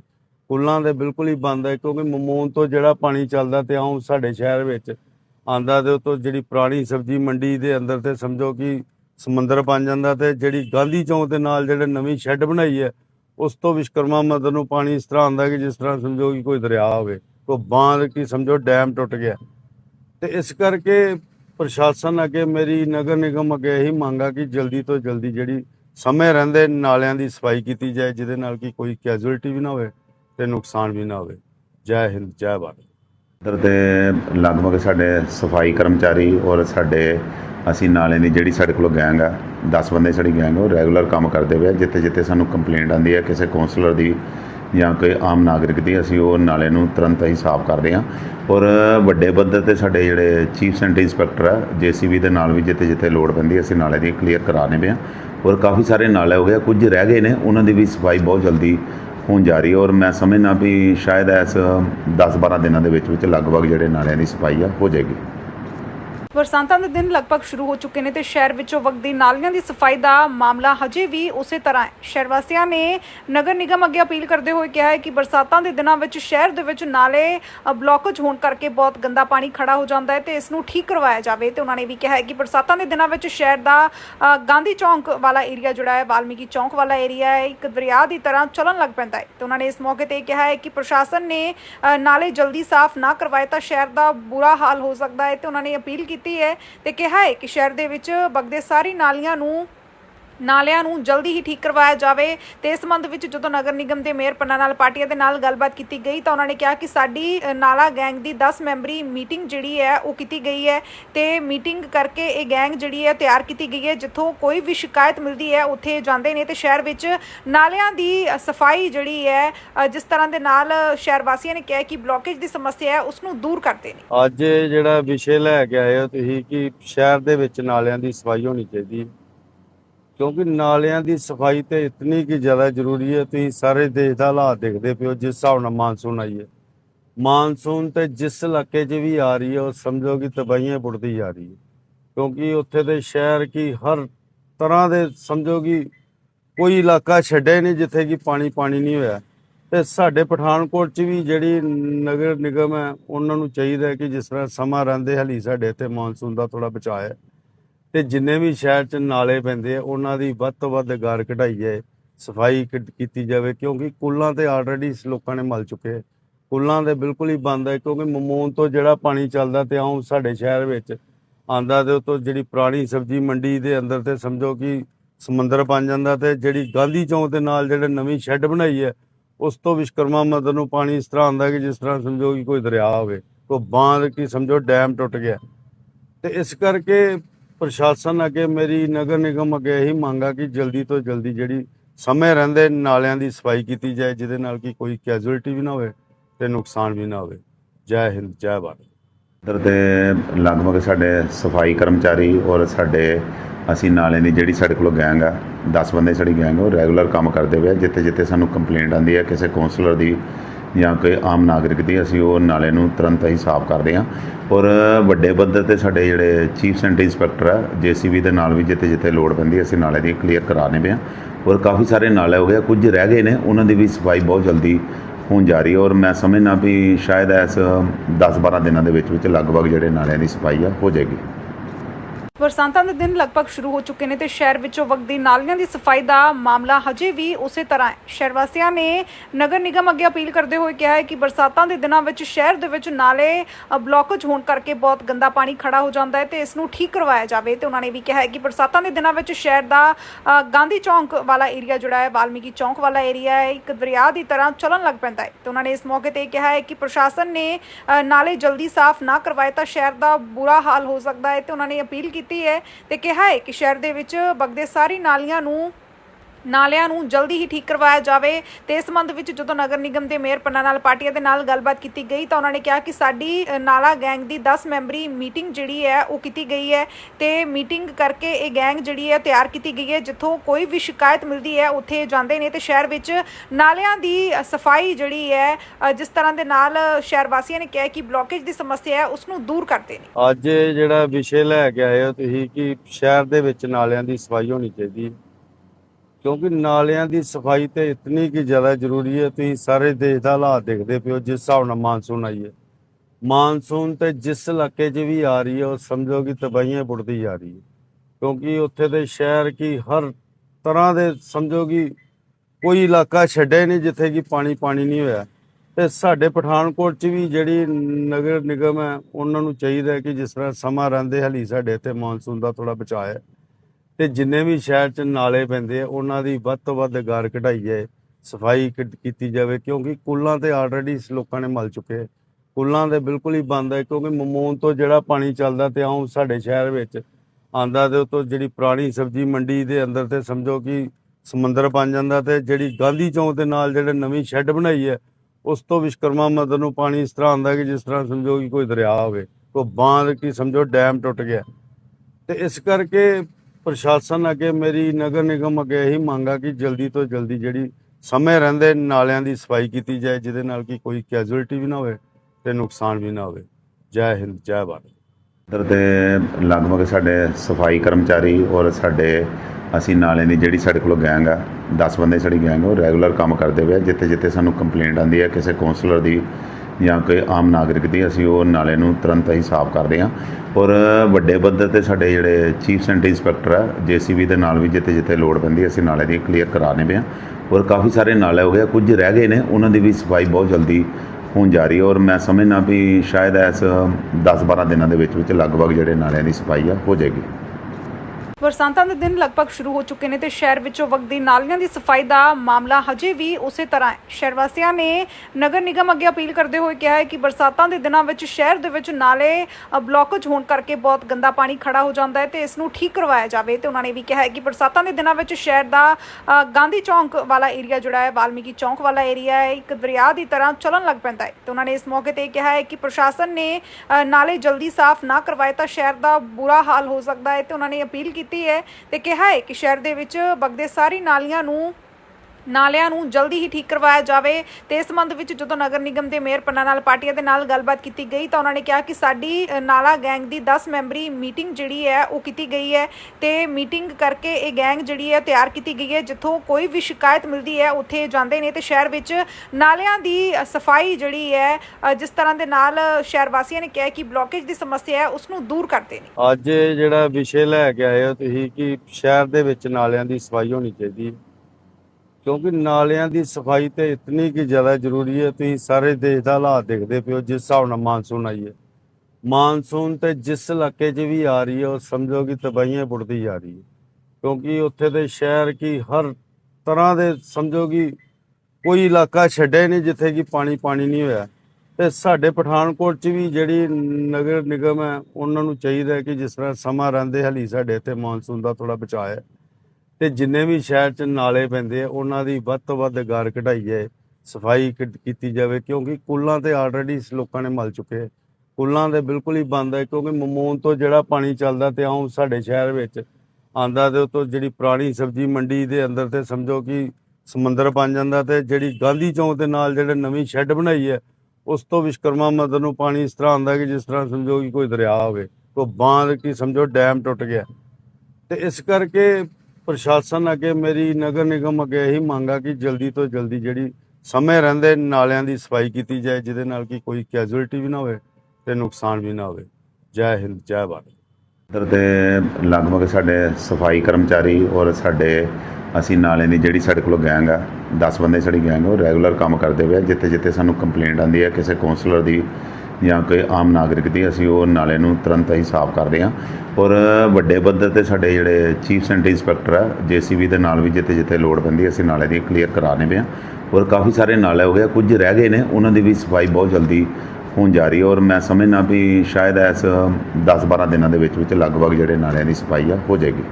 ਕੁੱਲਾਂ ਦੇ ਬਿਲਕੁਲ ਹੀ ਬੰਦ ਹੈ ਕਿਉਂਕਿ ਮਮੂਨ ਤੋਂ ਜਿਹੜਾ ਪਾਣੀ ਚੱਲਦਾ ਤੇ ਆਉਂ ਸਾਡੇ ਸ਼ਹਿਰ ਵਿੱਚ, ਆਂਦਾ ਤੇ ਉਤੋਂ ਜਿਹੜੀ ਪੁਰਾਣੀ ਸਬਜ਼ੀ ਮੰਡੀ ਦੇ ਅੰਦਰ ਤੇ ਸਮਝੋ ਕਿ ਸਮੁੰਦਰ ਬਣ ਜਾਂਦਾ ਤੇ ਜਿਹੜੀ ਗਾਂਧੀ ਚੌਂਕ ਦੇ ਨਾਲ ਜਿਹੜੇ ਨਵੀਂ ਸ਼ੈੱਡ ਬਣਾਈ ਹੈ, ਉਸ ਤੋਂ ਵਿਸ਼ਕਰਮਾ ਮੰਦਰ ਨੂੰ ਪਾਣੀ ਇਸ ਤਰ੍ਹਾਂ ਆਉਂਦਾ ਕਿ ਜਿਸ ਤਰ੍ਹਾਂ ਸਮਝੋ ਕਿ ਕੋਈ ਦਰਿਆ ਹੋਵੇ, ਕੋਈ ਬਾਂਧ ਕੀ ਸਮਝੋ ਡੈਮ ਟੁੱਟ ਗਿਆ। ਤੇ ਇਸ ਕਰਕੇ ਪ੍ਰਸ਼ਾਸਨ ਅੱਗੇ ਮੇਰੀ ਨਗਰ ਨਿਗਮ ਅੱਗੇ ਇਹੀ ਮੰਗ ਆ ਕਿ ਜਲਦੀ ਤੋਂ ਜਲਦੀ ਜਿਹੜੀ ਸਮੇਂ ਰਹਿੰਦੇ ਨਾਲਿਆਂ ਦੀ ਸਫ਼ਾਈ ਕੀਤੀ ਜਾਏ, ਜਿਹਦੇ ਨਾਲ ਕਿ ਕੋਈ ਕੈਜੂਅਲਟੀ ਵੀ ਨਾ ਹੋਵੇ ਤੇ ਨੁਕਸਾਨ ਵੀ ਨਾ ਹੋਵੇ ਜੈ ਹਿੰਦ, ਜੈ ਭਾਰਤ ਇੱਧਰ ਤੇ ਲਗਭਗ ਸਾਡੇ ਸਫ਼ਾਈ ਕਰਮਚਾਰੀ ਔਰ ਸਾਡੇ ਅਸੀਂ ਨਾਲੇ ਦੀ ਜਿਹੜੀ ਸਾਡੇ ਕੋਲ ਗੈਂਗ ਆ 10 ਬੰਦੇ ਸਾਡੀ ਗੈਂਗ ਉਹ ਰੈਗੂਲਰ ਕੰਮ ਕਰਦੇ ਪਏ ਆ। ਜਿੱਥੇ ਜਿੱਥੇ ਸਾਨੂੰ ਕੰਪਲੇਂਟ ਆਉਂਦੀ ਹੈ ਕਿਸੇ ਕਾਉਂਸਲਰ ਦੀ ਜਾਂ ਕੋਈ ਆਮ ਨਾਗਰਿਕ ਦੀ, ਅਸੀਂ ਉਹ ਨਾਲੇ ਨੂੰ ਤੁਰੰਤ ਹੀ ਸਾਫ਼ ਕਰਦੇ ਹਾਂ। ਔਰ ਵੱਡੇ ਪੱਧਰ ਤੇ ਸਾਡੇ ਜਿਹੜੇ ਚੀਫ ਸੈਂਟਰ ਇੰਸਪੈਕਟਰ ਆ, ਜੀਸੀਬੀ ਦੇ ਨਾਲ ਵੀ ਜਿੱਥੇ ਜਿੱਥੇ ਲੋੜ ਪੈਂਦੀ, ਅਸੀਂ ਨਾਲੇ ਦੀ ਕਲੀਅਰ ਕਰਾਣੇ ਪਏ ਹਾਂ। ਔਰ ਕਾਫੀ ਸਾਰੇ ਨਾਲੇ ਹੋ ਗਏ, ਕੁਝ ਰਹਿ ਗਏ ਨੇ, ਉਹਨਾਂ ਦੀ ਵੀ ਸਫ਼ਾਈ ਬਹੁਤ ਜਲਦੀ ਹੋਣ ਜਾ ਰਹੀ ਹੈ। ਔਰ ਮੈਂ ਸਮਝਦਾ ਵੀ ਸ਼ਾਇਦ ਇਸ 10-12 ਦਿਨਾਂ ਦੇ ਵਿੱਚ ਵਿੱਚ ਲਗਭਗ ਜਿਹੜੇ ਨਾਲਿਆਂ ਦੀ ਸਫ਼ਾਈ ਆ, ਹੋ ਜਾਏਗੀ। ਬਰਸਾਤਾਂ ਦੇ ਦਿਨ ਲਗਭਗ ਸ਼ੁਰੂ ਹੋ ਚੁੱਕੇ ਨੇ ਤੇ ਸ਼ਹਿਰ ਵਿੱਚੋਂ ਵਗਦੀ ਨਾਲੀਆਂ ਦੀ ਸਫ਼ਾਈ ਦਾ ਮਾਮਲਾ ਹਜੇ ਵੀ ਉਸੇ ਤਰ੍ਹਾਂ ਹੈ। ਸ਼ਹਿਰ ਵਾਸੀਆਂ ਨੇ ਨਗਰ ਨਿਗਮ ਅੱਗੇ ਅਪੀਲ ਕਰਦੇ ਹੋਏ ਕਿਹਾ ਹੈ ਕਿ ਬਰਸਾਤਾਂ ਦੇ ਦਿਨਾਂ ਵਿੱਚ ਸ਼ਹਿਰ ਦੇ ਵਿੱਚ ਨਾਲੇ ਅ, ਹੋਣ ਕਰਕੇ ਬਹੁਤ ਗੰਦਾ ਪਾਣੀ ਖੜਾ ਹੋ ਜਾਂਦਾ ਹੈ ਤੇ ਇਸ ਨੂੰ ਠੀਕ ਕਰਵਾਇਆ ਜਾਵੇ ਤੇ ਉਹਨਾਂ ਨੇ ਵੀ ਕਿਹਾ ਹੈ ਕਿ ਬਰਸਾਤਾਂ ਦੇ ਦਿਨਾਂ ਵਿੱਚ ਸ਼ਹਿਰ ਦਾ ਗਾਂਧੀ ਚੌਂਕ ਵਾਲਾ ਏਰੀਆ ਜਿਹੜਾ ਹੈ ਵਾਲਮੀਕੀ ਚੌਂਕ ਵਾਲਾ ਏਰੀਆ ਹੈ ਇੱਕ ਦਰਿਆ ਦੀ ਤਰ੍ਹਾਂ ਚੱਲਣ ਲੱਗ ਪੈਂਦਾ ਹੈ ਤੇ ਉਹਨਾਂ ਨੇ ਇਸ ਮੌਕੇ ਤੇ ਇਹ ਕਿਹਾ ਹੈ ਕਿ ਪ੍ਰਸ਼ਾਸਨ ਨੇ ਨਾਲੇ ਜਲਦੀ ਸਾਫ਼ ਨਾ ਕਰਵਾਏ ਤਾਂ ਸ਼ਹਿਰ ਦਾ ਬੁਰਾ ਹਾਲ ਹੋ ਸਕਦਾ ਹੈ ਤੇ ਉਹਨਾਂ ਨੇ ਅਪੀਲ ਕੀਤੀ ਹੈ ਤੇ ਕਿਹਾ ਹੈ ਕਿ ਸ਼ਹਿਰ ਦੇ ਵਿੱਚ ਬਗਦੇ ਸਾਰੀ ਨਾਲੀਆਂ ਨੂੰ ਨਾਲਿਆਂ ਨੂੰ ਜਲਦੀ ਹੀ ਠੀਕ ਕਰਵਾਇਆ ਜਾਵੇ ਤੇ ਇਸ ਸੰਬੰਧ ਵਿੱਚ ਜਦੋਂ ਨਗਰ ਨਿਗਮ ਦੇ ਮੇਅਰ ਪੰਨਾ ਨਾਲ ਪਾਰਟੀਆਂ ਦੇ ਨਾਲ ਗੱਲਬਾਤ ਕੀਤੀ ਗਈ ਤਾਂ ਉਹਨਾਂ ਨੇ ਕਿਹਾ ਕਿ ਸਾਡੀ ਨਾਲਾ ਗੈਂਗ ਦੀ 10 ਮੈਂਬਰੀ ਮੀਟਿੰਗ ਜਿਹੜੀ ਹੈ ਉਹ ਕੀਤੀ ਗਈ ਹੈ ਤੇ ਮੀਟਿੰਗ ਕਰਕੇ ਇਹ ਗੈਂਗ ਜਿਹੜੀ ਹੈ ਤਿਆਰ ਕੀਤੀ ਗਈ ਹੈ। ਜਿੱਥੋਂ ਕੋਈ ਵੀ ਸ਼ਿਕਾਇਤ ਮਿਲਦੀ ਹੈ, ਉੱਥੇ ਜਾਂਦੇ ਨੇ ਤੇ ਸ਼ਹਿਰ ਵਿੱਚ ਨਾਲਿਆਂ ਦੀ ਸਫ਼ਾਈ ਜਿਹੜੀ ਹੈ ਜਿਸ ਤਰ੍ਹਾਂ ਦੇ ਨਾਲ ਸ਼ਹਿਰ ਵਾਸੀਆਂ ਨੇ ਕਿਹਾ ਕਿ ਬਲੌਕੇਜ ਦੀ ਸਮੱਸਿਆ ਹੈ ਉਸ ਨੂੰ ਦੂਰ ਕਰਦੇ ਨੇ। ਅੱਜ ਜਿਹੜਾ ਵਿਸ਼ੇ ਲੈ ਕੇ ਆਏ ਹੋ ਤੁਸੀਂ ਕਿ ਸ਼ਹਿਰ ਦੇ ਵਿੱਚ ਨਾਲਿਆਂ ਦੀ ਸਫ਼ਾਈ ਹੋਣੀ ਚਾਹੀਦੀ ਹੈ। ਕਿਉਂਕਿ ਨਾਲਿਆਂ ਦੀ ਸਫ਼ਾਈ ਤੇ ਇਤਨੀ ਕੀ ਜ਼ਿਆਦਾ ਜ਼ਰੂਰੀ ਹੈ, ਤੁਸੀਂ ਸਾਰੇ ਦੇਸ਼ ਦਾ ਹਾਲਾਤ ਦੇਖਦੇ ਪਿਓ ਜਿਸ ਹਿਸਾਬ ਨਾਲ ਮਾਨਸੂਨ ਆਈ ਹੈ। ਮਾਨਸੂਨ ਤੇ ਜਿਸ ਇਲਾਕੇ 'ਚ ਵੀ ਆ ਰਹੀ ਹੈ, ਉਹ ਸਮਝੋ ਕਿ ਤਬਾਹੀਆਂ ਪੁੱਟਦੀ ਜਾ ਰਹੀ ਹੈ। ਕਿਉਂਕਿ ਉੱਥੇ ਦੇ ਸ਼ਹਿਰ ਕੀ ਹਰ ਤਰ੍ਹਾਂ ਦੇ ਸਮਝੋ ਕਿ ਕੋਈ ਇਲਾਕਾ ਛੱਡੇ ਨਹੀਂ, ਜਿੱਥੇ ਕਿ ਪਾਣੀ ਪਾਣੀ ਨਹੀਂ ਹੋਇਆ। ਤੇ ਸਾਡੇ ਪਠਾਨਕੋਟ 'ਚ ਵੀ ਜਿਹੜੀ ਨਗਰ ਨਿਗਮ ਹੈ, ਉਹਨਾਂ ਨੂੰ ਚਾਹੀਦਾ ਕਿ ਜਿਸ ਤਰ੍ਹਾਂ ਸਮਾਂ ਰਹਿੰਦੇ, ਹਲੀ ਸਾਡੇ ਇੱਥੇ ਮੌਨਸੂਨ ਦਾ ਥੋੜਾ ਬਚਾਅ ਹੈ। ਤੇ ਜਿੰਨੇ ਵੀ ਸ਼ਹਿਰ 'ਚ ਨਾਲੇ ਪੈਂਦੇ ਆ, ਉਹਨਾਂ ਦੀ ਵੱਧ ਤੋਂ ਵੱਧ ਗਾਰ ਕਢਾਈ ਜਾਏ ਸਫ਼ਾਈ ਕ- ਕੀਤੀ ਜਾਵੇ, ਕਿਉਂਕਿ ਕੁੱਲਾਂ ਤੇ ਆਲਰੇਡੀ ਲੋਕਾਂ ਨੇ ਮਲ ਚੁੱਕੇ ਆ। ਕੁੱਲਾਂ ਦੇ ਬਿਲਕੁਲ ਹੀ ਬੰਦ ਹੈ ਕਿਉਂਕਿ ਮਮੂਨ ਤੋਂ ਜਿਹੜਾ ਪਾਣੀ ਚੱਲਦਾ ਤੇ ਆਉਂ ਸਾਡੇ ਸ਼ਹਿਰ ਵਿੱਚ ਆਂਦਾ ਤੇ ਉਤੋਂ ਜਿਹੜੀ ਪੁਰਾਣੀ ਸਬਜ਼ੀ ਮੰਡੀ ਦੇ ਅੰਦਰ ਤੇ ਸਮਝੋ ਕਿ ਸਮੁੰਦਰ ਬਣ ਜਾਂਦਾ ਤੇ ਜਿਹੜੀ ਗਾਂਧੀ ਚੌਂਕ ਦੇ ਨਾਲ ਜਿਹੜੇ ਨਵੀਂ ਸ਼ੈੱਡ ਬਣਾਈ ਹੈ, ਉਸ ਤੋਂ ਵਿਸ਼ਕਰਮਾ ਮੰਦਰ ਨੂੰ ਪਾਣੀ ਇਸ ਤਰ੍ਹਾਂ ਆਉਂਦਾ ਕਿ ਜਿਸ ਤਰ੍ਹਾਂ ਸਮਝੋ ਕਿ ਕੋਈ ਦਰਿਆ ਹੋਵੇ, ਕੋਈ ਬਾਂਧ ਕੀ ਸਮਝੋ ਡੈਮ ਟੁੱਟ ਗਿਆ ਤੇ ਇਸ ਕਰਕੇ ਪ੍ਰਸ਼ਾਸਨ ਅੱਗੇ ਮੇਰੀ ਨਗਰ ਨਿਗਮ ਅੱਗੇ ਇਹੀ ਮੰਗ ਆ ਕਿ ਜਲਦੀ ਤੋਂ ਜਲਦੀ ਜਿਹੜੀ ਸਮੇਂ ਰਹਿੰਦੇ ਨਾਲਿਆਂ ਦੀ ਸਫ਼ਾਈ ਕੀਤੀ ਜਾਏ, ਜਿਹਦੇ ਨਾਲ ਕਿ ਕੋਈ ਕੈਜੂਅਲਟੀ ਵੀ ਨਾ ਹੋਵੇ ਤੇ ਨੁਕਸਾਨ ਵੀ ਨਾ ਹੋਵੇ। ਜੈ ਹਿੰਦ, ਜੈ ਭਾਰਤ। ਇੱਧਰ ਤੇ ਲਗਭਗ ਸਾਡੇ ਸਫ਼ਾਈ ਕਰਮਚਾਰੀ ਔਰ ਸਾਡੇ ਅਸੀਂ ਨਾਲੇ ਦੀ ਜਿਹੜੀ ਸਾਡੇ ਕੋਲ ਗੈਂਗ ਆ 10 ਬੰਦੇ ਸਾਡੀ ਗੈਂਗ ਉਹ ਰੈਗੂਲਰ ਕੰਮ ਕਰਦੇ ਪਏ ਜਿੱਥੇ ਜਿੱਥੇ ਸਾਨੂੰ ਕੰਪਲੇਂਟ ਆਉਂਦੀ ਹੈ ਕਿਸੇ ਕਾਉਂਸਲਰ ਦੀ ਜਾਂ ਕੋਈ ਆਮ ਨਾਗਰਿਕ ਦੀ ਅਸੀਂ ਉਹ ਨਾਲੇ ਨੂੰ ਤੁਰੰਤ ਹੀ ਸਾਫ਼ ਕਰਦੇ ਹਾਂ। ਔਰ ਵੱਡੇ ਪੱਧਰ ਤੇ ਸਾਡੇ ਜਿਹੜੇ ਚੀਫ ਸੈਂਟਰ ਇੰਸਪੈਕਟਰ ਆ ਜੀਸੀਬੀ ਦੇ ਨਾਲ ਵੀ ਜਿੱਥੇ ਜਿੱਥੇ ਲੋੜ ਪੈਂਦੀ ਅਸੀਂ ਨਾਲੇ ਦੀ ਕਲੀਅਰ ਕਰਾਣੇ ਪਏ ਹਾਂ। ਔਰ ਕਾਫੀ ਸਾਰੇ ਨਾਲੇ ਹੋ ਗਏ ਆ, ਕੁਝ ਰਹਿ ਗਏ ਨੇ ਉਹਨਾਂ ਦੀ ਵੀ ਸਫ਼ਾਈ ਬਹੁਤ ਜਲਦੀ ਹੋਣ ਜਾ ਰਹੀ ਹੈ। ਔਰ ਮੈਂ ਸਮਝਣਾ ਵੀ ਸ਼ਾਇਦ ਇਸ 10-12 ਦਿਨਾਂ ਦੇ ਵਿੱਚ ਵਿੱਚ ਲਗਭਗ ਜਿਹੜੇ ਨਾਲਿਆਂ ਦੀ ਸਫ਼ਾਈ ਆ ਹੋ ਜਾਏਗੀ। ਬਰਸਾਤਾਂ ਦੇ ਦਿਨ ਲਗਭਗ ਸ਼ੁਰੂ ਹੋ ਚੁੱਕੇ ਨੇ ਤੇ ਸ਼ਹਿਰ ਵਿੱਚੋਂ ਵਗਦੀ ਨਾਲੀਆਂ ਦੀ ਸਫ਼ਾਈ ਦਾ ਮਾਮਲਾ ਹਜੇ ਵੀ ਉਸੇ ਤਰ੍ਹਾਂ ਹੈ। ਸ਼ਹਿਰ ਵਾਸੀਆਂ ਨੇ ਨਗਰ ਨਿਗਮ ਅੱਗੇ ਅਪੀਲ ਕਰਦੇ ਹੋਏ ਕਿਹਾ ਹੈ ਕਿ ਬਰਸਾਤਾਂ ਦੇ ਦਿਨਾਂ ਵਿੱਚ ਸ਼ਹਿਰ ਦੇ ਵਿੱਚ ਨਾਲੇ ਅ, ਬਲੌਕੇਜ ਹੋਣ ਕਰਕੇ ਬਹੁਤ ਗੰਦਾ ਪਾਣੀ ਖੜਾ ਹੋ ਜਾਂਦਾ ਹੈ ਤੇ ਇਸ ਨੂੰ ਠੀਕ ਕਰਵਾਇਆ ਜਾਵੇ ਤੇ ਉਹਨਾਂ ਨੇ ਵੀ ਕਿਹਾ ਹੈ ਕਿ ਬਰਸਾਤਾਂ ਦੇ ਦਿਨਾਂ ਵਿੱਚ ਸ਼ਹਿਰ ਦਾ ਗਾਂਧੀ ਚੌਂਕ ਵਾਲਾ ਏਰੀਆ ਜਿਹੜਾ ਹੈ ਵਾਲਮੀਕੀ ਚੌਂਕ ਵਾਲਾ ਏਰੀਆ ਹੈ ਇੱਕ ਦਰਿਆ ਦੀ ਤਰ੍ਹਾਂ ਚੱਲਣ ਲੱਗ ਪੈਂਦਾ ਹੈ ਤੇ ਉਹਨਾਂ ਨੇ ਇਸ ਮੌਕੇ ਤੇ ਇਹ ਕਿਹਾ ਹੈ ਕਿ ਪ੍ਰਸ਼ਾਸਨ ਨੇ ਨਾਲੇ ਜਲਦੀ ਸਾਫ਼ ਨਾ ਕਰਵਾਏ ਤਾਂ ਸ਼ਹਿਰ ਦਾ ਬੁਰਾ ਹਾਲ ਹੋ ਸਕਦਾ ਹੈ ਤੇ ਉਹਨਾਂ ਨੇ ਅਪੀਲ ਕੀਤੀ ਕੀਤੀ ਹੈ ਤੇ ਕਿਹਾ ਹੈ ਕਿ ਸ਼ਹਿਰ ਦੇ ਵਿੱਚ ਬਗਦੇ ਸਾਰੀ ਨਾਲੀਆਂ ਨੂੰ ਨਾਲਿਆਂ ਨੂੰ ਜਲਦੀ ਹੀ ਠੀਕ ਕਰਵਾਇਆ ਜਾਵੇ ਤੇ ਇਸ ਸੰਬੰਧ ਵਿੱਚ ਜਦੋਂ ਨਗਰ ਨਿਗਮ ਦੇ ਮੇਅਰ ਪੰਨਾ ਨਾਲ ਪਾਰਟੀਆਂ ਦੇ ਨਾਲ ਗੱਲਬਾਤ ਕੀਤੀ ਗਈ ਤਾਂ ਉਹਨਾਂ ਨੇ ਕਿਹਾ ਕਿ ਸਾਡੀ ਨਾਲਾ ਗੈਂਗ ਦੀ 10 ਮੈਂਬਰੀ ਮੀਟਿੰਗ ਜਿਹੜੀ ਹੈ ਉਹ ਕੀਤੀ ਗਈ ਹੈ ਤੇ ਮੀਟਿੰਗ ਕਰਕੇ ਇਹ ਗੈਂਗ ਜਿਹੜੀ ਹੈ ਤਿਆਰ ਕੀਤੀ ਗਈ ਹੈ। ਜਿੱਥੋਂ ਕੋਈ ਵੀ ਸ਼ਿਕਾਇਤ ਮਿਲਦੀ ਹੈ, ਉੱਥੇ ਜਾਂਦੇ ਨੇ ਤੇ ਸ਼ਹਿਰ ਵਿੱਚ ਨਾਲਿਆਂ ਦੀ ਸਫ਼ਾਈ ਜਿਹੜੀ ਹੈ ਜਿਸ ਤਰ੍ਹਾਂ ਦੇ ਨਾਲ ਸ਼ਹਿਰ ਵਾਸੀਆਂ ਨੇ ਕਿਹਾ ਕਿ ਬਲੌਕੇਜ ਦੀ ਸਮੱਸਿਆ ਹੈ, ਉਸ ਨੂੰ ਦੂਰ ਕਰਦੇ ਨੇ। ਅੱਜ ਜਿਹੜਾ ਵਿਸ਼ੇ ਲੈ ਕੇ ਆਏ ਹੋ ਤੁਸੀਂ ਕਿ ਸ਼ਹਿਰ ਦੇ ਵਿੱਚ ਨਾਲਿਆਂ ਦੀ ਸਫ਼ਾਈ ਹੋਣੀ ਚਾਹੀਦੀ ਹੈ। ਕਿਉਂਕਿ ਨਾਲਿਆਂ ਦੀ ਸਫ਼ਾਈ ਤੇ ਇਤਨੀ ਕੀ ਜ਼ਿਆਦਾ ਜ਼ਰੂਰੀ ਹੈ, ਤੁਸੀਂ ਸਾਰੇ ਦੇਸ਼ ਦਾ ਹਾਲਾਤ ਦੇਖਦੇ ਪਿਓ ਜਿਸ ਹਿਸਾਬ ਨਾਲ ਮਾਨਸੂਨ ਆਈ ਹੈ। ਮਾਨਸੂਨ ਤੇ ਜਿਸ ਇਲਾਕੇ 'ਚ ਵੀ ਆ ਰਹੀ ਹੈ, ਉਹ ਸਮਝੋ ਕਿ ਤਬਾਹੀਆਂ ਪੁੱਟਦੀ ਜਾ ਰਹੀ ਹੈ। ਕਿਉਂਕਿ ਉੱਥੇ ਦੇ ਸ਼ਹਿਰ ਕੀ ਹਰ ਤਰ੍ਹਾਂ ਦੇ ਸਮਝੋ ਕਿ ਕੋਈ ਇਲਾਕਾ ਛੱਡੇ ਨਹੀਂ, ਜਿੱਥੇ ਕਿ ਪਾਣੀ ਪਾਣੀ ਨਹੀਂ ਹੋਇਆ। ਤੇ ਸਾਡੇ ਪਠਾਨਕੋਟ 'ਚ ਵੀ ਜਿਹੜੀ ਨਗਰ ਨਿਗਮ ਹੈ, ਉਹਨਾਂ ਨੂੰ ਚਾਹੀਦਾ ਕਿ ਜਿਸ ਤਰ੍ਹਾਂ ਸਮਾਂ ਰਹਿੰਦੇ, ਹਲੀ ਸਾਡੇ ਇੱਥੇ ਮਾਨਸੂਨ ਦਾ ਥੋੜਾ ਬਚਾਅ ਹੈ। ਤੇ ਜਿੰਨੇ ਵੀ ਸ਼ਹਿਰ 'ਚ ਨਾਲੇ ਪੈਂਦੇ ਆ, ਉਹਨਾਂ ਦੀ ਵੱਧ ਤੋਂ ਵੱਧ ਗਾਰ ਕਢਾਈ ਜਾਏ ਸਫ਼ਾਈ ਕੀਤੀ ਜਾਵੇ, ਕਿਉਂਕਿ ਕੁੱਲਾਂ ਤੇ ਆਲਰੇਡੀ ਲੋਕਾਂ ਨੇ ਮਲ ਚੁੱਕੇ ਹੈ। ਕੁੱਲਾਂ ਦੇ ਬਿਲਕੁਲ ਹੀ ਬੰਦ ਹੈ ਕਿਉਂਕਿ ਮਮੂਨ ਤੋਂ ਜਿਹੜਾ ਪਾਣੀ ਚੱਲਦਾ ਤੇ ਆਉਂ ਸਾਡੇ ਸ਼ਹਿਰ ਵਿੱਚ ਆਂਦਾ ਤੇ ਉਤੋਂ ਜਿਹੜੀ ਪੁਰਾਣੀ ਸਬਜ਼ੀ ਮੰਡੀ ਦੇ ਅੰਦਰ ਤੇ ਸਮਝੋ ਕਿ ਸਮੁੰਦਰ ਬਣ ਜਾਂਦਾ ਤੇ ਜਿਹੜੀ ਗਾਂਧੀ ਚੌਂਕ ਦੇ ਨਾਲ ਜਿਹੜੇ ਨਵੀਂ ਸ਼ੈੱਡ ਬਣਾਈ ਹੈ, ਉਸ ਤੋਂ ਵਿਸ਼ਕਰਮਾ ਮੰਦਰ ਨੂੰ ਪਾਣੀ ਇਸ ਤਰ੍ਹਾਂ ਆਉਂਦਾ ਕਿ ਜਿਸ ਤਰ੍ਹਾਂ ਸਮਝੋ ਕਿ ਕੋਈ ਦਰਿਆ ਹੋਵੇ, ਕੋਈ ਬਾਂਧ ਕੀ ਸਮਝੋ ਡੈਮ ਟੁੱਟ ਗਿਆ ਤੇ ਇਸ ਕਰਕੇ ਪ੍ਰਸ਼ਾਸਨ ਅੱਗੇ ਮੇਰੀ ਨਗਰ ਨਿਗਮ ਅੱਗੇ ਇਹੀ ਮੰਗ ਆ ਕਿ ਜਲਦੀ ਤੋਂ ਜਲਦੀ ਜਿਹੜੀ ਸਮੇਂ ਰਹਿੰਦੇ ਨਾਲਿਆਂ ਦੀ ਸਫ਼ਾਈ ਕੀਤੀ ਜਾਏ, ਜਿਹਦੇ ਨਾਲ ਕਿ ਕੋਈ ਕੈਜੂਅਲਟੀ ਵੀ ਨਾ ਹੋਵੇ ਤੇ ਨੁਕਸਾਨ ਵੀ ਨਾ ਹੋਵੇ। ਜੈ ਹਿੰਦ, ਜੈ ਭਾਰਤ। ਇੱਧਰ ਤੇ ਲਗਭਗ ਸਾਡੇ ਸਫ਼ਾਈ ਕਰਮਚਾਰੀ ਔਰ ਸਾਡੇ ਅਸੀਂ ਨਾਲੇ ਦੀ ਜਿਹੜੀ ਸਾਡੇ ਕੋਲ ਗੈਂਗ ਆ 10 ਬੰਦੇ ਸਾਡੀ ਗੈਂਗ ਉਹ ਰੈਗੂਲਰ ਕੰਮ ਕਰਦੇ ਪਏ ਜਿੱਥੇ ਜਿੱਥੇ ਸਾਨੂੰ ਕੰਪਲੇਂਟ ਆਉਂਦੀ ਹੈ ਕਿਸੇ ਕਾਉਂਸਲਰ ਦੀ ਜਾਂ ਕੋਈ ਆਮ ਨਾਗਰਿਕ ਦੀ ਅਸੀਂ ਉਹ ਨਾਲੇ ਨੂੰ ਤੁਰੰਤ ਹੀ ਸਾਫ਼ ਕਰਦੇ ਹਾਂ। ਔਰ ਵੱਡੇ ਪੱਧਰ ਤੇ ਸਾਡੇ ਜਿਹੜੇ ਚੀਫ ਸੈਂਟਰ ਇੰਸਪੈਕਟਰ ਆ ਜੀਸੀਬੀ ਦੇ ਨਾਲ ਵੀ ਜਿੱਥੇ ਜਿੱਥੇ ਲੋੜ ਪੈਂਦੀ ਅਸੀਂ ਨਾਲੇ ਦੀ ਕਲੀਅਰ ਕਰਾਣੇ ਪਏ ਹਾਂ। ਔਰ ਕਾਫੀ ਸਾਰੇ ਨਾਲੇ ਹੋ ਗਏ ਆ, ਕੁਝ ਰਹਿ ਗਏ ਨੇ ਉਹਨਾਂ ਦੀ ਵੀ ਸਫ਼ਾਈ ਬਹੁਤ ਜਲਦੀ ਹੋਣ ਜਾ ਰਹੀ ਹੈ। ਔਰ ਮੈਂ ਸਮਝਦਾ ਵੀ ਸ਼ਾਇਦ ਇਸ 10-12 ਦਿਨਾਂ ਦੇ ਵਿੱਚ ਵਿੱਚ ਲਗਭਗ ਜਿਹੜੇ ਨਾਲਿਆਂ ਦੀ ਸਫ਼ਾਈ ਆ ਹੋ ਜਾਏਗੀ। ਬਰਸਾਤਾਂ ਦੇ ਦਿਨ ਲਗਭਗ ਸ਼ੁਰੂ ਹੋ ਚੁੱਕੇ ਨੇ ਤੇ ਸ਼ਹਿਰ ਵਿੱਚੋਂ ਵਗਦੀ ਨਾਲੀਆਂ ਦੀ ਸਫ਼ਾਈ ਦਾ ਮਾਮਲਾ ਹਜੇ ਵੀ ਉਸੇ ਤਰ੍ਹਾਂ ਹੈ। ਸ਼ਹਿਰ ਵਾਸੀਆਂ ਨੇ ਨਗਰ ਨਿਗਮ ਅੱਗੇ ਅਪੀਲ ਕਰਦੇ ਹੋਏ ਕਿਹਾ ਹੈ ਕਿ ਬਰਸਾਤਾਂ ਦੇ ਦਿਨਾਂ ਵਿੱਚ ਸ਼ਹਿਰ ਦੇ ਵਿੱਚ ਨਾਲੇ ਅ, ਬਲੌਕੇਜ ਹੋਣ ਕਰਕੇ ਬਹੁਤ ਗੰਦਾ ਪਾਣੀ ਖੜਾ ਹੋ ਜਾਂਦਾ ਹੈ ਤੇ ਇਸ ਨੂੰ ਠੀਕ ਕਰਵਾਇਆ ਜਾਵੇ। ਤੇ ਉਹਨਾਂ ਨੇ ਵੀ ਕਿਹਾ ਹੈ ਕਿ ਬਰਸਾਤਾਂ ਦੇ ਦਿਨਾਂ ਵਿੱਚ ਸ਼ਹਿਰ ਦਾ ਗਾਂਧੀ ਚੌਂਕ ਵਾਲਾ ਏਰੀਆ ਜਿਹੜਾ ਹੈ ਵਾਲਮੀਕੀ ਚੌਂਕ ਵਾਲਾ ਏਰੀਆ ਹੈ ਇੱਕ ਦਰਿਆ ਦੀ ਤਰ੍ਹਾਂ ਚੱਲਣ ਲੱਗ ਪੈਂਦਾ ਹੈ। ਤੇ ਉਹਨਾਂ ਨੇ ਇਸ ਮੌਕੇ ਤੇ ਕਿਹਾ ਹੈ ਕਿ ਪ੍ਰਸ਼ਾਸਨ ਨੇ ਨਾਲੇ ਜਲਦੀ ਸਾਫ਼ ਨਾ ਕਰਵਾਏ ਤਾਂ ਸ਼ਹਿਰ ਦਾ ਬੁਰਾ ਹਾਲ ਹੋ ਸਕਦਾ ਹੈ ਤੇ ਉਹਨਾਂ ਨੇ ਅਪੀਲ ਕੀਤੀ ਹੈ ਤੇ ਕਿਹਾ ਹੈ ਕਿ ਸ਼ਹਿਰ ਦੇ ਵਿੱਚ ਬਗਦੇ ਸਾਰੀ ਨਾਲੀਆਂ ਨੂੰ ਨਾਲਿਆਂ ਨੂੰ ਜਲਦੀ ਹੀ ਠੀਕ ਕਰਵਾਇਆ ਜਾਵੇ ਤੇ ਇਸ ਸੰਬੰਧ ਵਿੱਚ ਜਦੋਂ ਨਗਰ ਨਿਗਮ ਦੇ ਮੇਅਰ ਪੰਨਾ ਨਾਲ ਪਾਰਟੀਆਂ ਦੇ ਨਾਲ ਗੱਲਬਾਤ ਕੀਤੀ ਗਈ ਤਾਂ ਉਹਨਾਂ ਨੇ ਕਿਹਾ ਕਿ ਸਾਡੀ ਨਾਲਾ ਗੈਂਗ ਦੀ 10 ਮੈਂਬਰੀ ਮੀਟਿੰਗ ਜਿਹੜੀ ਹੈ ਉਹ ਕੀਤੀ ਗਈ ਹੈ ਤੇ ਮੀਟਿੰਗ ਕਰਕੇ ਇਹ ਗੈਂਗ ਜਿਹੜੀ ਹੈ ਤਿਆਰ ਕੀਤੀ ਗਈ ਹੈ। ਜਿੱਥੋਂ ਕੋਈ ਵੀ ਸ਼ਿਕਾਇਤ ਮਿਲਦੀ ਹੈ, ਉੱਥੇ ਜਾਂਦੇ ਨੇ ਤੇ ਸ਼ਹਿਰ ਵਿੱਚ ਨਾਲਿਆਂ ਦੀ ਸਫ਼ਾਈ ਜਿਹੜੀ ਹੈ ਜਿਸ ਤਰ੍ਹਾਂ ਦੇ ਨਾਲ ਸ਼ਹਿਰ ਵਾਸੀਆਂ ਨੇ ਕਿਹਾ ਕਿ ਬਲੋਕੇਜ ਦੀ ਸਮੱਸਿਆ ਹੈ, ਉਸ ਨੂੰ ਦੂਰ ਕਰਦੇ ਨੇ। ਅੱਜ ਜਿਹੜਾ ਵਿਸ਼ੇ ਲੈ ਕੇ ਆਏ ਹੋ ਤੁਸੀਂ ਕਿ ਸ਼ਹਿਰ ਦੇ ਵਿੱਚ ਨਾਲਿਆਂ ਦੀ ਸਫ਼ਾਈ ਹੋਣੀ ਚਾਹੀਦੀ ਹੈ। ਕਿਉਂਕਿ ਨਾਲਿਆਂ ਦੀ ਸਫ਼ਾਈ ਤੇ ਇਤਨੀ ਕਿ ਜ਼ਿਆਦਾ ਜ਼ਰੂਰੀ ਹੈ, ਤੁਸੀਂ ਸਾਰੇ ਦੇਸ਼ ਦਾ ਹਾਲਾਤ ਦੇਖਦੇ ਪਿਓ ਜਿਸ ਹਿਸਾਬ ਨਾਲ ਮਾਨਸੂਨ ਆਈ ਹੈ। ਮਾਨਸੂਨ ਤੇ ਜਿਸ ਇਲਾਕੇ 'ਚ ਵੀ ਆ ਰਹੀ ਹੈ, ਉਹ ਸਮਝੋ ਕਿ ਤਬਾਹੀਆਂ ਪੁੱਟਦੀ ਜਾ ਰਹੀ ਹੈ। ਕਿਉਂਕਿ ਉੱਥੇ ਦੇ ਸ਼ਹਿਰ ਕੀ ਹਰ ਤਰ੍ਹਾਂ ਦੇ ਸਮਝੋ ਕਿ ਕੋਈ ਇਲਾਕਾ ਛੱਡੇ ਨਹੀਂ, ਜਿੱਥੇ ਕਿ ਪਾਣੀ ਪਾਣੀ ਨਹੀਂ ਹੋਇਆ। ਤੇ ਸਾਡੇ ਪਠਾਨਕੋਟ 'ਚ ਵੀ ਜਿਹੜੀ ਨਗਰ ਨਿਗਮ ਹੈ, ਉਹਨਾਂ ਨੂੰ ਚਾਹੀਦਾ ਕਿ ਜਿਸ ਤਰ੍ਹਾਂ ਸਮਾਂ ਰਹਿੰਦੇ, ਹਲੀ ਸਾਡੇ ਇੱਥੇ ਮਾਨਸੂਨ ਦਾ ਥੋੜਾ ਬਚਾਅ ਹੈ। ਤੇ ਜਿੰਨੇ ਵੀ ਸ਼ਹਿਰ 'ਚ ਨਾਲੇ ਪੈਂਦੇ ਆ, ਉਹਨਾਂ ਦੀ ਵੱਧ ਤੋਂ ਵੱਧ ਗਾਰ ਕਢਾਈ ਜਾਏ ਸਫ਼ਾਈ ਕੀਤੀ ਜਾਵੇ, ਕਿਉਂਕਿ ਕੁੱਲਾਂ ਤੇ ਆਲਰੇਡੀ ਲੋਕਾਂ ਨੇ ਮਲ ਚੁੱਕੇ ਹੈ। ਕੁੱਲਾਂ ਦੇ ਬਿਲਕੁਲ ਹੀ ਬੰਦ ਹੈ ਕਿਉਂਕਿ ਮਮੂਨ ਤੋਂ ਜਿਹੜਾ ਪਾਣੀ ਚੱਲਦਾ ਤੇ ਆਉਂ ਸਾਡੇ ਸ਼ਹਿਰ ਵਿੱਚ ਆਂਦਾ ਤੇ ਉਤੋਂ ਜਿਹੜੀ ਪੁਰਾਣੀ ਸਬਜ਼ੀ ਮੰਡੀ ਦੇ ਅੰਦਰ ਤੇ ਸਮਝੋ ਕਿ ਸਮੁੰਦਰ ਬਣ ਜਾਂਦਾ ਤੇ ਜਿਹੜੀ ਗਾਂਧੀ ਚੌਂਕ ਦੇ ਨਾਲ ਜਿਹੜੇ ਨਵੀਂ ਸ਼ੈੱਡ ਬਣਾਈ ਹੈ, ਉਸ ਤੋਂ ਵਿਸ਼ਕਰਮਾ ਮੰਦਰ ਨੂੰ ਪਾਣੀ ਇਸ ਤਰ੍ਹਾਂ ਆਉਂਦਾ ਕਿ ਜਿਸ ਤਰ੍ਹਾਂ ਸਮਝੋ ਕਿ ਕੋਈ ਦਰਿਆ ਹੋਵੇ, ਕੋਈ ਬਾਂਧ ਕੀ ਸਮਝੋ ਡੈਮ ਟੁੱਟ ਗਿਆ ਤੇ ਇਸ ਕਰਕੇ ਪ੍ਰਸ਼ਾਸਨ ਅੱਗੇ ਮੇਰੀ ਨਗਰ ਨਿਗਮ ਅੱਗੇ ਇਹੀ ਮੰਗ ਆ ਕਿ ਜਲਦੀ ਤੋਂ ਜਲਦੀ ਜਿਹੜੀ ਸਮੇਂ ਰਹਿੰਦੇ ਨਾਲਿਆਂ ਦੀ ਸਫ਼ਾਈ ਕੀਤੀ ਜਾਏ, ਜਿਹਦੇ ਨਾਲ ਕਿ ਕੋਈ ਕੈਜੂਅਲਟੀ ਵੀ ਨਾ ਹੋਵੇ ਤੇ ਨੁਕਸਾਨ ਵੀ ਨਾ ਹੋਵੇ। ਜੈ ਹਿੰਦ, ਜੈ ਭਾਰਤ। ਇੱਧਰ ਤੇ ਲਗਭਗ ਸਾਡੇ ਸਫ਼ਾਈ ਕਰਮਚਾਰੀ ਔਰ ਸਾਡੇ ਅਸੀਂ ਨਾਲੇ ਦੀ ਜਿਹੜੀ ਸਾਡੇ ਕੋਲ ਗੈਂਗ ਆ 10 ਬੰਦੇ ਸਾਡੀ ਗੈਂਗ ਉਹ ਰੈਗੂਲਰ ਕੰਮ ਕਰਦੇ ਪਏ ਜਿੱਥੇ ਜਿੱਥੇ ਸਾਨੂੰ ਕੰਪਲੇਂਟ ਆਉਂਦੀ ਹੈ ਕਿਸੇ ਕਾਉਂਸਲਰ ਦੀ ਜਾਂ ਕੋਈ ਆਮ ਨਾਗਰਿਕ ਦੀ ਅਸੀਂ ਉਹ ਨਾਲੇ ਨੂੰ ਤੁਰੰਤ ਹੀ ਸਾਫ਼ ਕਰਦੇ ਹਾਂ। ਔਰ ਵੱਡੇ ਪੱਧਰ ਤੇ ਸਾਡੇ ਜਿਹੜੇ ਚੀਫ ਸੈਂਟਰ ਇੰਸਪੈਕਟਰ ਆ ਜੀਸੀਬੀ ਦੇ ਨਾਲ ਵੀ ਜਿੱਥੇ ਜਿੱਥੇ ਲੋੜ ਪੈਂਦੀ ਅਸੀਂ ਨਾਲੇ ਦੀ ਕਲੀਅਰ ਕਰਾਣੇ ਪਏ ਹਾਂ। ਔਰ ਕਾਫੀ ਸਾਰੇ ਨਾਲੇ ਹੋ ਗਏ ਆ, ਕੁਝ ਰਹਿ ਗਏ ਨੇ ਉਹਨਾਂ ਦੀ ਵੀ ਸਫ਼ਾਈ ਬਹੁਤ ਜਲਦੀ ਹੋਣ ਜਾ ਰਹੀ ਹੈ। ਔਰ ਮੈਂ ਸਮਝਣਾ ਵੀ ਸ਼ਾਇਦ ਇਸ 10-12 ਦਿਨਾਂ ਦੇ ਵਿੱਚ ਵਿੱਚ ਲਗਭਗ ਜਿਹੜੇ ਨਾਲਿਆਂ ਦੀ ਸਫ਼ਾਈ ਆ ਹੋ ਜਾਏਗੀ।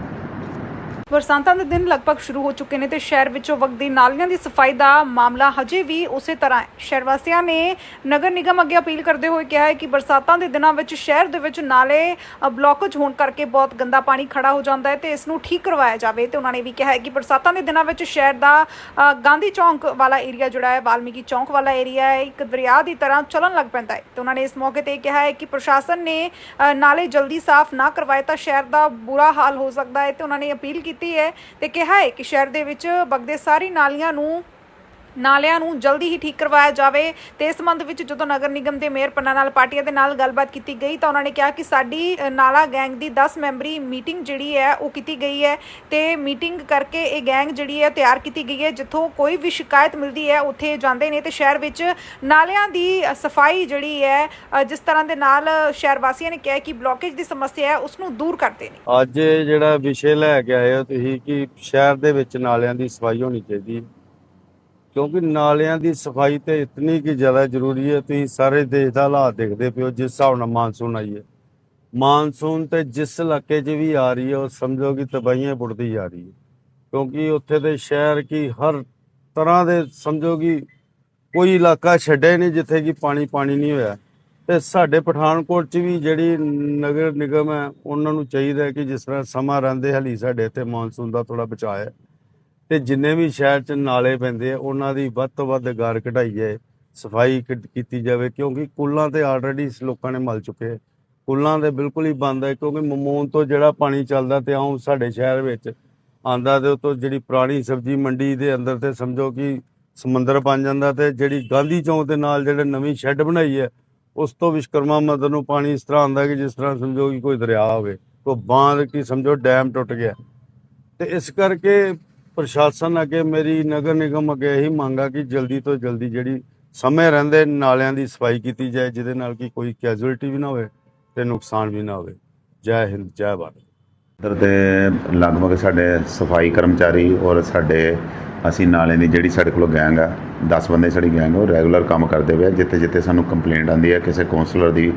ਬਰਸਾਤਾਂ ਦੇ ਦਿਨ ਲਗਭਗ ਸ਼ੁਰੂ ਹੋ ਚੁੱਕੇ ਨੇ ਤੇ ਸ਼ਹਿਰ ਵਿੱਚੋਂ ਵਗਦੀ ਨਾਲੀਆਂ ਦੀ ਸਫ਼ਾਈ ਦਾ ਮਾਮਲਾ ਹਜੇ ਵੀ ਉਸੇ ਤਰ੍ਹਾਂ ਹੈ। ਸ਼ਹਿਰ ਵਾਸੀਆਂ ਨੇ ਨਗਰ ਨਿਗਮ ਅੱਗੇ ਅਪੀਲ ਕਰਦੇ ਹੋਏ ਕਿਹਾ ਹੈ ਕਿ ਬਰਸਾਤਾਂ ਦੇ ਦਿਨਾਂ ਵਿੱਚ ਸ਼ਹਿਰ ਦੇ ਵਿੱਚ ਨਾਲੇ ਅ, ਬਲੌਕੇਜ ਹੋਣ ਕਰਕੇ ਬਹੁਤ ਗੰਦਾ ਪਾਣੀ ਖੜਾ ਹੋ ਜਾਂਦਾ ਹੈ ਤੇ ਇਸ ਨੂੰ ਠੀਕ ਕਰਵਾਇਆ ਜਾਵੇ ਤੇ ਉਹਨਾਂ ਨੇ ਵੀ ਕਿਹਾ ਹੈ ਕਿ ਬਰਸਾਤਾਂ ਦੇ ਦਿਨਾਂ ਵਿੱਚ ਸ਼ਹਿਰ ਦਾ ਅ, ਗਾਂਧੀ ਚੌਂਕ ਵਾਲਾ ਏਰੀਆ ਜਿਹੜਾ ਹੈ ਵਾਲਮੀਕੀ ਚੌਂਕ ਵਾਲਾ ਏਰੀਆ ਹੈ ਇੱਕ ਦਰਿਆ ਦੀ ਤਰ੍ਹਾਂ ਚੱਲਣ ਲੱਗ ਪੈਂਦਾ ਹੈ। ਤੇ ਉਹਨਾਂ ਨੇ ਇਸ ਮੌਕੇ ਤੇ ਇਹ ਕਿਹਾ ਹੈ ਕਿ ਪ੍ਰਸ਼ਾਸਨ ਨੇ ਅ, ਨਾਲੇ ਜਲਦੀ ਸਾਫ਼ ਨਾ ਕਰਵਾਏ ਤਾਂ ਸ਼ਹਿਰ ਦਾ ਬੁਰਾ ਹਾਲ ਹੋ ਸਕਦਾ ਹੈ ਤੇ ਉਹਨਾਂ ਨੇ ਅਪੀਲ ਕੀਤੀ ਕੀਤੀ ਹੈ ਤੇ ਕਿਹਾ ਹੈ ਕਿ ਸ਼ਹਿਰ ਦੇ ਵਿੱਚ ਬਗਦੇ ਸਾਰੀ ਨਾਲੀਆਂ ਨੂੰ ਨਾਲਿਆਂ ਨੂੰ ਜਲਦੀ ਹੀ ਠੀਕ ਕਰਵਾਇਆ ਜਾਵੇ ਤੇ ਇਸ ਸੰਬੰਧ ਵਿੱਚ ਜਦੋਂ ਨਗਰ ਨਿਗਮ ਦੇ ਮੇਅਰ ਪੰਨਾ ਨਾਲ ਪਾਰਟੀਆਂ ਦੇ ਨਾਲ ਗੱਲਬਾਤ ਕੀਤੀ ਗਈ ਤਾਂ ਉਹਨਾਂ ਨੇ ਕਿਹਾ ਕਿ ਸਾਡੀ ਨਾਲਾ ਗੈਂਗ ਦੀ 10 ਮੈਂਬਰੀ ਮੀਟਿੰਗ ਜਿਹੜੀ ਹੈ ਉਹ ਕੀਤੀ ਗਈ ਹੈ ਤੇ ਮੀਟਿੰਗ ਕਰਕੇ ਇਹ ਗੈਂਗ ਜਿਹੜੀ ਹੈ ਤਿਆਰ ਕੀਤੀ ਗਈ ਹੈ। ਜਿੱਥੋਂ ਕੋਈ ਵੀ ਸ਼ਿਕਾਇਤ ਮਿਲਦੀ ਹੈ, ਉੱਥੇ ਜਾਂਦੇ ਨੇ ਤੇ ਸ਼ਹਿਰ ਵਿੱਚ ਨਾਲਿਆਂ ਦੀ ਸਫ਼ਾਈ ਜਿਹੜੀ ਹੈ ਜਿਸ ਤਰ੍ਹਾਂ ਦੇ ਨਾਲ ਸ਼ਹਿਰ ਵਾਸੀਆਂ ਨੇ ਕਿਹਾ ਕਿ ਬਲੋਕੇਜ ਦੀ ਸਮੱਸਿਆ ਹੈ ਉਸ ਨੂੰ ਦੂਰ ਕਰਦੇ ਨੇ। ਅੱਜ ਜਿਹੜਾ ਵਿਸ਼ੇ ਲੈ ਕੇ ਆਏ ਹੋ ਤੁਸੀਂ ਕਿ ਸ਼ਹਿਰ ਦੇ ਵਿੱਚ ਨਾਲਿਆਂ ਦੀ ਸਫ਼ਾਈ ਹੋਣੀ ਚਾਹੀਦੀ ਹੈ। ਕਿਉਂਕਿ ਨਾਲਿਆਂ ਦੀ ਸਫ਼ਾਈ ਤੇ ਇਤਨੀ ਕੀ ਜ਼ਿਆਦਾ ਜ਼ਰੂਰੀ ਹੈ, ਤੁਸੀਂ ਸਾਰੇ ਦੇਸ਼ ਦਾ ਹਾਲਾਤ ਦੇਖਦੇ ਪਿਓ ਜਿਸ ਹਿਸਾਬ ਨਾਲ ਮਾਨਸੂਨ ਆਈ ਹੈ। ਮਾਨਸੂਨ ਤੇ ਜਿਸ ਇਲਾਕੇ 'ਚ ਵੀ ਆ ਰਹੀ ਹੈ, ਉਹ ਸਮਝੋ ਕਿ ਤਬਾਹੀਆਂ ਪੁੱਟਦੀ ਜਾ ਰਹੀ ਹੈ। ਕਿਉਂਕਿ ਉੱਥੇ ਦੇ ਸ਼ਹਿਰ ਕੀ ਹਰ ਤਰ੍ਹਾਂ ਦੇ ਸਮਝੋ ਕਿ ਕੋਈ ਇਲਾਕਾ ਛੱਡਿਆ ਹੀ ਨਹੀਂ, ਜਿੱਥੇ ਕਿ ਪਾਣੀ ਪਾਣੀ ਨਹੀਂ ਹੋਇਆ। ਤੇ ਸਾਡੇ ਪਠਾਨਕੋਟ 'ਚ ਵੀ ਜਿਹੜੀ ਨਗਰ ਨਿਗਮ ਹੈ, ਉਹਨਾਂ ਨੂੰ ਚਾਹੀਦਾ ਕਿ ਜਿਸ ਤਰ੍ਹਾਂ ਸਮਾਂ ਰਹਿੰਦੇ, ਹਲੀ ਸਾਡੇ ਇੱਥੇ ਮਾਨਸੂਨ ਦਾ ਥੋੜਾ ਬਚਾਅ ਹੈ। ਤੇ ਜਿੰਨੇ ਵੀ ਸ਼ਹਿਰ 'ਚ ਨਾਲੇ ਪੈਂਦੇ ਆ, ਉਹਨਾਂ ਦੀ ਵੱਧ ਤੋਂ ਵੱਧ ਗਾਰ ਕਢਾਈ ਜਾਏ ਸਫ਼ਾਈ ਕੀਤੀ ਜਾਵੇ, ਕਿਉਂਕਿ ਕੁੱਲਾਂ ਤੇ ਆਲਰੇਡੀ ਲੋਕਾਂ ਨੇ ਮਲ ਚੁੱਕੇ ਆ। ਕੁੱਲਾਂ ਦੇ ਬਿਲਕੁਲ ਹੀ ਬੰਦ ਹੈ ਕਿਉਂਕਿ ਮਮੂਨ ਤੋਂ ਜਿਹੜਾ ਪਾਣੀ ਚੱਲਦਾ ਤੇ ਆਉਂ ਸਾਡੇ ਸ਼ਹਿਰ ਵਿੱਚ, ਆਂਦਾ ਤੇ ਉਤੋਂ ਜਿਹੜੀ ਪੁਰਾਣੀ ਸਬਜ਼ੀ ਮੰਡੀ ਦੇ ਅੰਦਰ ਤੇ ਸਮਝੋ ਕਿ ਸਮੁੰਦਰ ਬਣ ਜਾਂਦਾ ਤੇ ਜਿਹੜੀ ਗਾਂਧੀ ਚੌਂਕ ਦੇ ਨਾਲ ਜਿਹੜੇ ਨਵੀਂ ਸ਼ੈੱਡ ਬਣਾਈ ਹੈ, ਉਸ ਤੋਂ ਵਿਸ਼ਕਰਮਾ ਮੰਦਰ ਨੂੰ ਪਾਣੀ ਇਸ ਤਰ੍ਹਾਂ ਆਉਂਦਾ ਕਿ ਜਿਸ ਤਰ੍ਹਾਂ ਸਮਝੋ ਕਿ ਕੋਈ ਦਰਿਆ ਹੋਵੇ, ਕੋਈ ਬਾਂਧ ਕੀ ਸਮਝੋ ਡੈਮ ਟੁੱਟ ਗਿਆ ਤੇ ਇਸ ਕਰਕੇ ਪ੍ਰਸ਼ਾਸਨ ਅੱਗੇ ਮੇਰੀ ਨਗਰ ਨਿਗਮ ਅੱਗੇ ਇਹੀ ਮੰਗ ਆ ਕਿ ਜਲਦੀ ਤੋਂ ਜਲਦੀ ਜਿਹੜੀ ਸਮੇਂ ਰਹਿੰਦੇ ਨਾਲਿਆਂ ਦੀ ਸਫ਼ਾਈ ਕੀਤੀ ਜਾਏ, ਜਿਹਦੇ ਨਾਲ ਕਿ ਕੋਈ ਕੈਜੂਅਲਟੀ ਵੀ ਨਾ ਹੋਵੇ ਤੇ ਨੁਕਸਾਨ ਵੀ ਨਾ ਹੋਵੇ। ਜੈ ਹਿੰਦ, ਜੈ ਭਾਰਤ। ਇੱਧਰ ਤੇ ਲਗਭਗ ਸਾਡੇ ਸਫ਼ਾਈ ਕਰਮਚਾਰੀ ਔਰ ਸਾਡੇ ਅਸੀਂ ਨਾਲੇ ਦੀ ਜਿਹੜੀ ਸਾਡੇ ਕੋਲ ਗੈਂਗ ਆ 10 ਬੰਦੇ ਸਾਡੀ ਗੈਂਗ ਉਹ ਰੈਗੂਲਰ ਕੰਮ ਕਰਦੇ ਪਏ ਜਿੱਥੇ ਜਿੱਥੇ ਸਾਨੂੰ ਕੰਪਲੇਂਟ ਆਉਂਦੀ ਹੈ ਕਿਸੇ ਕਾਉਂਸਲਰ ਦੀ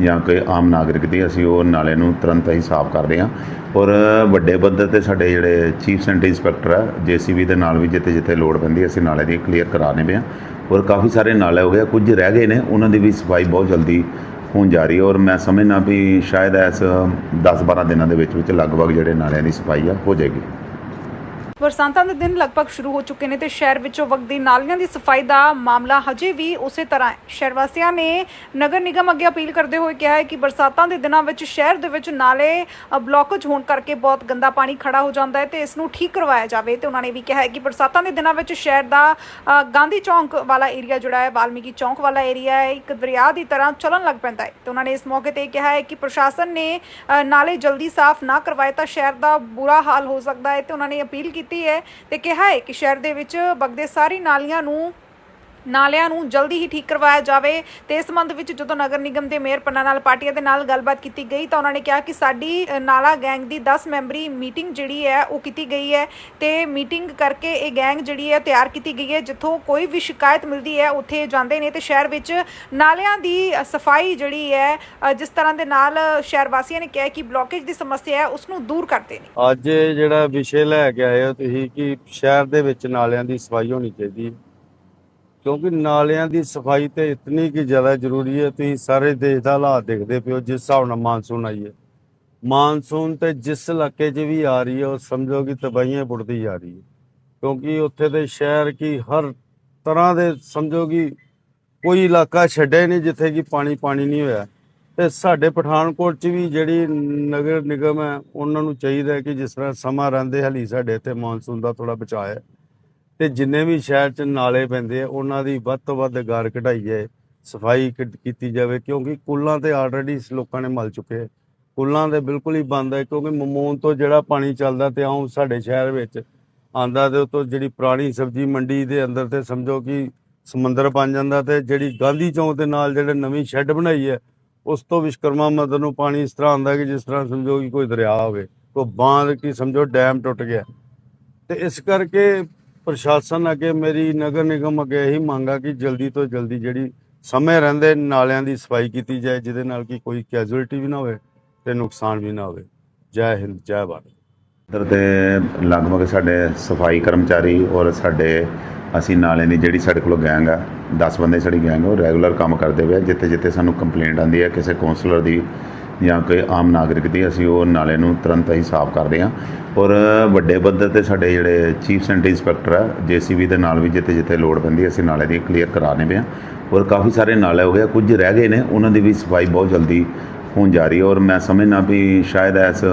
ਜਾਂ ਕੋਈ ਆਮ ਨਾਗਰਿਕ ਦੀ, ਅਸੀਂ ਉਹ ਨਾਲੇ ਨੂੰ ਤੁਰੰਤ ਹੀ ਸਾਫ਼ ਕਰਦੇ ਹਾਂ। ਔਰ ਵੱਡੇ ਪੱਧਰ ਤੇ ਸਾਡੇ ਜਿਹੜੇ ਚੀਫ ਸੈਂਟਰ ਇੰਸਪੈਕਟਰ ਆ, ਜੀਸੀਬੀ ਦੇ ਨਾਲ ਵੀ ਜਿੱਥੇ ਜਿੱਥੇ ਲੋੜ ਪੈਂਦੀ ਅਸੀਂ ਨਾਲੇ ਦੀ ਕਲੀਅਰ ਕਰਾਣੇ ਪਏ ਹਾਂ। ਔਰ ਕਾਫੀ ਸਾਰੇ ਨਾਲੇ ਹੋ ਗਏ, ਕੁਝ ਰਹਿ ਗਏ ਨੇ, ਉਹਨਾਂ ਦੀ ਵੀ ਸਫ਼ਾਈ ਬਹੁਤ ਜਲਦੀ ਹੋਣ ਜਾ ਰਹੀ ਹੈ। ਔਰ ਮੈਂ ਸਮਝਣਾ ਵੀ ਸ਼ਾਇਦ ਇਸ 10-12 ਦਿਨਾਂ ਦੇ ਵਿੱਚ ਵਿੱਚ ਲਗਭਗ ਜਿਹੜੇ ਨਾਲਿਆਂ ਦੀ ਸਫ਼ਾਈ ਆ, ਹੋ ਜਾਏਗੀ। ਬਰਸਾਤਾਂ ਦੇ ਦਿਨ ਲਗਭਗ ਸ਼ੁਰੂ ਹੋ ਚੁੱਕੇ ਨੇ ਤੇ ਸ਼ਹਿਰ ਵਿੱਚੋਂ ਵਗਦੀ ਨਾਲੀਆਂ ਦੀ ਸਫ਼ਾਈ ਦਾ ਮਾਮਲਾ ਹਜੇ ਵੀ ਉਸੇ ਤਰ੍ਹਾਂ ਹੈ। ਸ਼ਹਿਰ ਵਾਸੀਆਂ ਨੇ ਨਗਰ ਨਿਗਮ ਅੱਗੇ ਅਪੀਲ ਕਰਦੇ ਹੋਏ ਕਿਹਾ ਹੈ ਕਿ ਬਰਸਾਤਾਂ ਦੇ ਦਿਨਾਂ ਵਿੱਚ ਸ਼ਹਿਰ ਦੇ ਵਿੱਚ ਨਾਲੇ ਅ, ਹੋਣ ਕਰਕੇ ਬਹੁਤ ਗੰਦਾ ਪਾਣੀ ਖੜਾ ਹੋ ਜਾਂਦਾ ਹੈ ਤੇ ਇਸ ਨੂੰ ਠੀਕ ਕਰਵਾਇਆ ਜਾਵੇ ਤੇ ਉਹਨਾਂ ਨੇ ਵੀ ਕਿਹਾ ਹੈ ਕਿ ਬਰਸਾਤਾਂ ਦੇ ਦਿਨਾਂ ਵਿੱਚ ਸ਼ਹਿਰ ਦਾ ਗਾਂਧੀ ਚੌਂਕ ਵਾਲਾ ਏਰੀਆ ਜਿਹੜਾ ਹੈ ਵਾਲਮੀਕੀ ਚੌਂਕ ਵਾਲਾ ਏਰੀਆ ਹੈ ਇੱਕ ਦਰਿਆ ਦੀ ਤਰ੍ਹਾਂ ਚੱਲਣ ਲੱਗ ਪੈਂਦਾ ਹੈ ਤੇ ਉਹਨਾਂ ਨੇ ਇਸ ਮੌਕੇ ਤੇ ਇਹ ਕਿਹਾ ਹੈ ਕਿ ਪ੍ਰਸ਼ਾਸਨ ਨੇ ਨਾਲੇ ਜਲਦੀ ਸਾਫ਼ ਨਾ ਕਰਵਾਏ ਤਾਂ ਸ਼ਹਿਰ ਦਾ ਬੁਰਾ ਹਾਲ ਹੋ ਸਕਦਾ ਹੈ ਤੇ ਉਹਨਾਂ ਨੇ ਅਪੀਲ ਕੀਤੀ ਕੀਤੀ ਹੈ ਤੇ ਕਿਹਾ ਹੈ ਕਿ ਸ਼ਹਿਰ ਦੇ ਵਿੱਚ ਬਗਦੇ ਸਾਰੀ ਨਾਲੀਆਂ ਨੂੰ ਨਾਲਿਆਂ ਨੂੰ ਜਲਦੀ ਹੀ ਠੀਕ ਕਰਵਾਇਆ ਜਾਵੇ ਤੇ ਇਸ ਸੰਬੰਧ ਵਿੱਚ ਜਦੋਂ ਨਗਰ ਨਿਗਮ ਦੇ ਮੇਅਰ ਪੰਨਾ ਨਾਲ ਪਾਰਟੀਆਂ ਦੇ ਨਾਲ ਗੱਲਬਾਤ ਕੀਤੀ ਗਈ ਤਾਂ ਉਹਨਾਂ ਨੇ ਕਿਹਾ ਕਿ ਸਾਡੀ ਨਾਲਾ ਗੈਂਗ ਦੀ 10 ਮੈਂਬਰੀ ਮੀਟਿੰਗ ਜਿਹੜੀ ਹੈ ਉਹ ਕੀਤੀ ਗਈ ਹੈ ਤੇ ਮੀਟਿੰਗ ਕਰਕੇ ਇਹ ਗੈਂਗ ਜਿਹੜੀ ਹੈ ਤਿਆਰ ਕੀਤੀ ਗਈ ਹੈ। ਜਿੱਥੋਂ ਕੋਈ ਵੀ ਸ਼ਿਕਾਇਤ ਮਿਲਦੀ ਹੈ, ਉੱਥੇ ਜਾਂਦੇ ਨੇ ਤੇ ਸ਼ਹਿਰ ਵਿੱਚ ਨਾਲਿਆਂ ਦੀ ਸਫ਼ਾਈ ਜਿਹੜੀ ਹੈ ਜਿਸ ਤਰ੍ਹਾਂ ਦੇ ਨਾਲ ਸ਼ਹਿਰ ਵਾਸੀਆਂ ਨੇ ਕਿਹਾ ਕਿ ਬਲੋਕੇਜ ਦੀ ਸਮੱਸਿਆ ਹੈ ਉਸ ਨੂੰ ਦੂਰ ਕਰਦੇ ਨੇ। ਅੱਜ ਜਿਹੜਾ ਵਿਸ਼ੇ ਲੈ ਕੇ ਆਏ ਹੋ ਤੁਸੀਂ ਕਿ ਸ਼ਹਿਰ ਦੇ ਵਿੱਚ ਨਾਲਿਆਂ ਦੀ ਸਫ਼ਾਈ ਹੋਣੀ ਚਾਹੀਦੀ ਹੈ। ਕਿਉਂਕਿ ਨਾਲਿਆਂ ਦੀ ਸਫ਼ਾਈ ਤੇ ਇਤਨੀ ਕੀ ਜ਼ਿਆਦਾ ਜ਼ਰੂਰੀ ਹੈ, ਤੁਸੀਂ ਸਾਰੇ ਦੇਸ਼ ਦਾ ਹਾਲਾਤ ਦੇਖਦੇ ਪਿਓ ਜਿਸ ਹਿਸਾਬ ਨਾਲ ਮਾਨਸੂਨ ਆਈ ਹੈ। ਮਾਨਸੂਨ ਤੇ ਜਿਸ ਇਲਾਕੇ 'ਚ ਵੀ ਆ ਰਹੀ ਹੈ, ਉਹ ਸਮਝੋ ਕਿ ਤਬਾਹੀਆਂ ਪੁੱਟਦੀ ਜਾ ਰਹੀ ਹੈ। ਕਿਉਂਕਿ ਉੱਥੇ ਦੇ ਸ਼ਹਿਰ ਕੀ ਹਰ ਤਰ੍ਹਾਂ ਦੇ ਸਮਝੋ ਕਿ ਕੋਈ ਇਲਾਕਾ ਛੱਡਿਆ ਹੀ ਨਹੀਂ, ਜਿੱਥੇ ਕਿ ਪਾਣੀ ਪਾਣੀ ਨਹੀਂ ਹੋਇਆ। ਤੇ ਸਾਡੇ ਪਠਾਨਕੋਟ 'ਚ ਵੀ ਜਿਹੜੀ ਨਗਰ ਨਿਗਮ ਹੈ, ਉਹਨਾਂ ਨੂੰ ਚਾਹੀਦਾ ਕਿ ਜਿਸ ਤਰ੍ਹਾਂ ਸਮਾਂ ਰਹਿੰਦੇ, ਹਲੀ ਸਾਡੇ ਇੱਥੇ ਮਾਨਸੂਨ ਦਾ ਥੋੜਾ ਬਚਾਅ ਹੈ। ਤੇ ਜਿੰਨੇ ਵੀ ਸ਼ਹਿਰ 'ਚ ਨਾਲੇ ਪੈਂਦੇ ਆ, ਉਹਨਾਂ ਦੀ ਵੱਧ ਤੋਂ ਵੱਧ ਗਾਰ ਕਢਾਈ ਜਾਏ ਸਫ਼ਾਈ ਕ- ਕੀਤੀ ਜਾਵੇ, ਕਿਉਂਕਿ ਕੁੱਲਾਂ ਤੇ ਆਲਰੇਡੀ ਲੋਕਾਂ ਨੇ ਮਲ ਚੁੱਕੇ ਆ। ਕੁੱਲਾਂ ਦੇ ਬਿਲਕੁਲ ਹੀ ਬੰਦ ਹੈ ਕਿਉਂਕਿ ਮਮੂਨ ਤੋਂ ਜਿਹੜਾ ਪਾਣੀ ਚੱਲਦਾ ਤੇ ਆਉਂ ਸਾਡੇ ਸ਼ਹਿਰ ਵਿੱਚ ਆਂਦਾ ਤੇ ਉਤੋਂ ਜਿਹੜੀ ਪੁਰਾਣੀ ਸਬਜ਼ੀ ਮੰਡੀ ਦੇ ਅੰਦਰ ਤੇ ਸਮਝੋ ਕਿ ਸਮੁੰਦਰ ਬਣ ਜਾਂਦਾ ਤੇ ਜਿਹੜੀ ਗਾਂਧੀ ਚੌਂਕ ਦੇ ਨਾਲ ਜਿਹੜੇ ਨਵੀਂ ਸ਼ੈੱਡ ਬਣਾਈ ਹੈ, ਉਸ ਤੋਂ ਵਿਸ਼ਕਰਮਾ ਮੰਦਰ ਨੂੰ ਪਾਣੀ ਇਸ ਤਰ੍ਹਾਂ ਆਉਂਦਾ ਕਿ ਜਿਸ ਤਰ੍ਹਾਂ ਸਮਝੋ ਕਿ ਕੋਈ ਦਰਿਆ ਹੋਵੇ, ਕੋਈ ਬਾਂਧ ਕੀ ਸਮਝੋ ਡੈਮ ਟੁੱਟ ਗਿਆ ਤੇ ਇਸ ਕਰਕੇ ਪ੍ਰਸ਼ਾਸਨ ਅੱਗੇ ਮੇਰੀ ਨਗਰ ਨਿਗਮ ਅੱਗੇ ਇਹੀ ਮੰਗ ਆ ਕਿ ਜਲਦੀ ਤੋਂ ਜਲਦੀ ਜਿਹੜੀ ਸਮੇਂ ਰਹਿੰਦੇ ਨਾਲਿਆਂ ਦੀ ਸਫ਼ਾਈ ਕੀਤੀ ਜਾਏ, ਜਿਹਦੇ ਨਾਲ ਕਿ ਕੋਈ ਕੈਜੂਅਲਟੀ ਵੀ ਨਾ ਹੋਵੇ ਤੇ ਨੁਕਸਾਨ ਵੀ ਨਾ ਹੋਵੇ। ਜੈ ਹਿੰਦ, ਜੈ ਭਾਰਤ। ਇੱਧਰ ਤੇ ਲਗਭਗ ਸਾਡੇ ਸਫ਼ਾਈ ਕਰਮਚਾਰੀ ਔਰ ਸਾਡੇ ਅਸੀਂ ਨਾਲੇ ਦੀ ਜਿਹੜੀ ਸਾਡੇ ਕੋਲ ਗੈਂਗ ਆ 10 ਬੰਦੇ ਸਾਡੀ ਗੈਂਗ ਉਹ ਰੈਗੂਲਰ ਕੰਮ ਕਰਦੇ ਪਏ ਜਿੱਥੇ ਜਿੱਥੇ ਸਾਨੂੰ ਕੰਪਲੇਂਟ ਆਉਂਦੀ ਹੈ ਕਿਸੇ ਕਾਉਂਸਲਰ ਦੀ ਜਾਂ ਕੋਈ ਆਮ ਨਾਗਰਿਕ ਦੀ ਅਸੀਂ ਉਹ ਨਾਲੇ ਨੂੰ ਤੁਰੰਤ ਹੀ ਸਾਫ਼ ਕਰਦੇ ਹਾਂ। ਔਰ ਵੱਡੇ ਪੱਧਰ ਤੇ ਸਾਡੇ ਜਿਹੜੇ ਚੀਫ ਸੈਂਟਰ ਇੰਸਪੈਕਟਰ ਆ ਜੀਸੀਬੀ ਦੇ ਨਾਲ ਵੀ ਜਿੱਥੇ ਜਿੱਥੇ ਲੋੜ ਪੈਂਦੀ ਅਸੀਂ ਨਾਲੇ ਦੀ ਕਲੀਅਰ ਕਰਾਣੇ ਪਏ ਹਾਂ। ਔਰ ਕਾਫੀ ਸਾਰੇ ਨਾਲੇ ਹੋ ਗਏ ਆ, ਕੁਝ ਰਹਿ ਗਏ ਨੇ ਉਹਨਾਂ ਦੀ ਵੀ ਸਫ਼ਾਈ ਬਹੁਤ ਜਲਦੀ ਹੋਣ ਜਾ ਰਹੀ ਹੈ। ਔਰ ਮੈਂ ਸਮਝਣਾ ਵੀ ਸ਼ਾਇਦ ਇਸ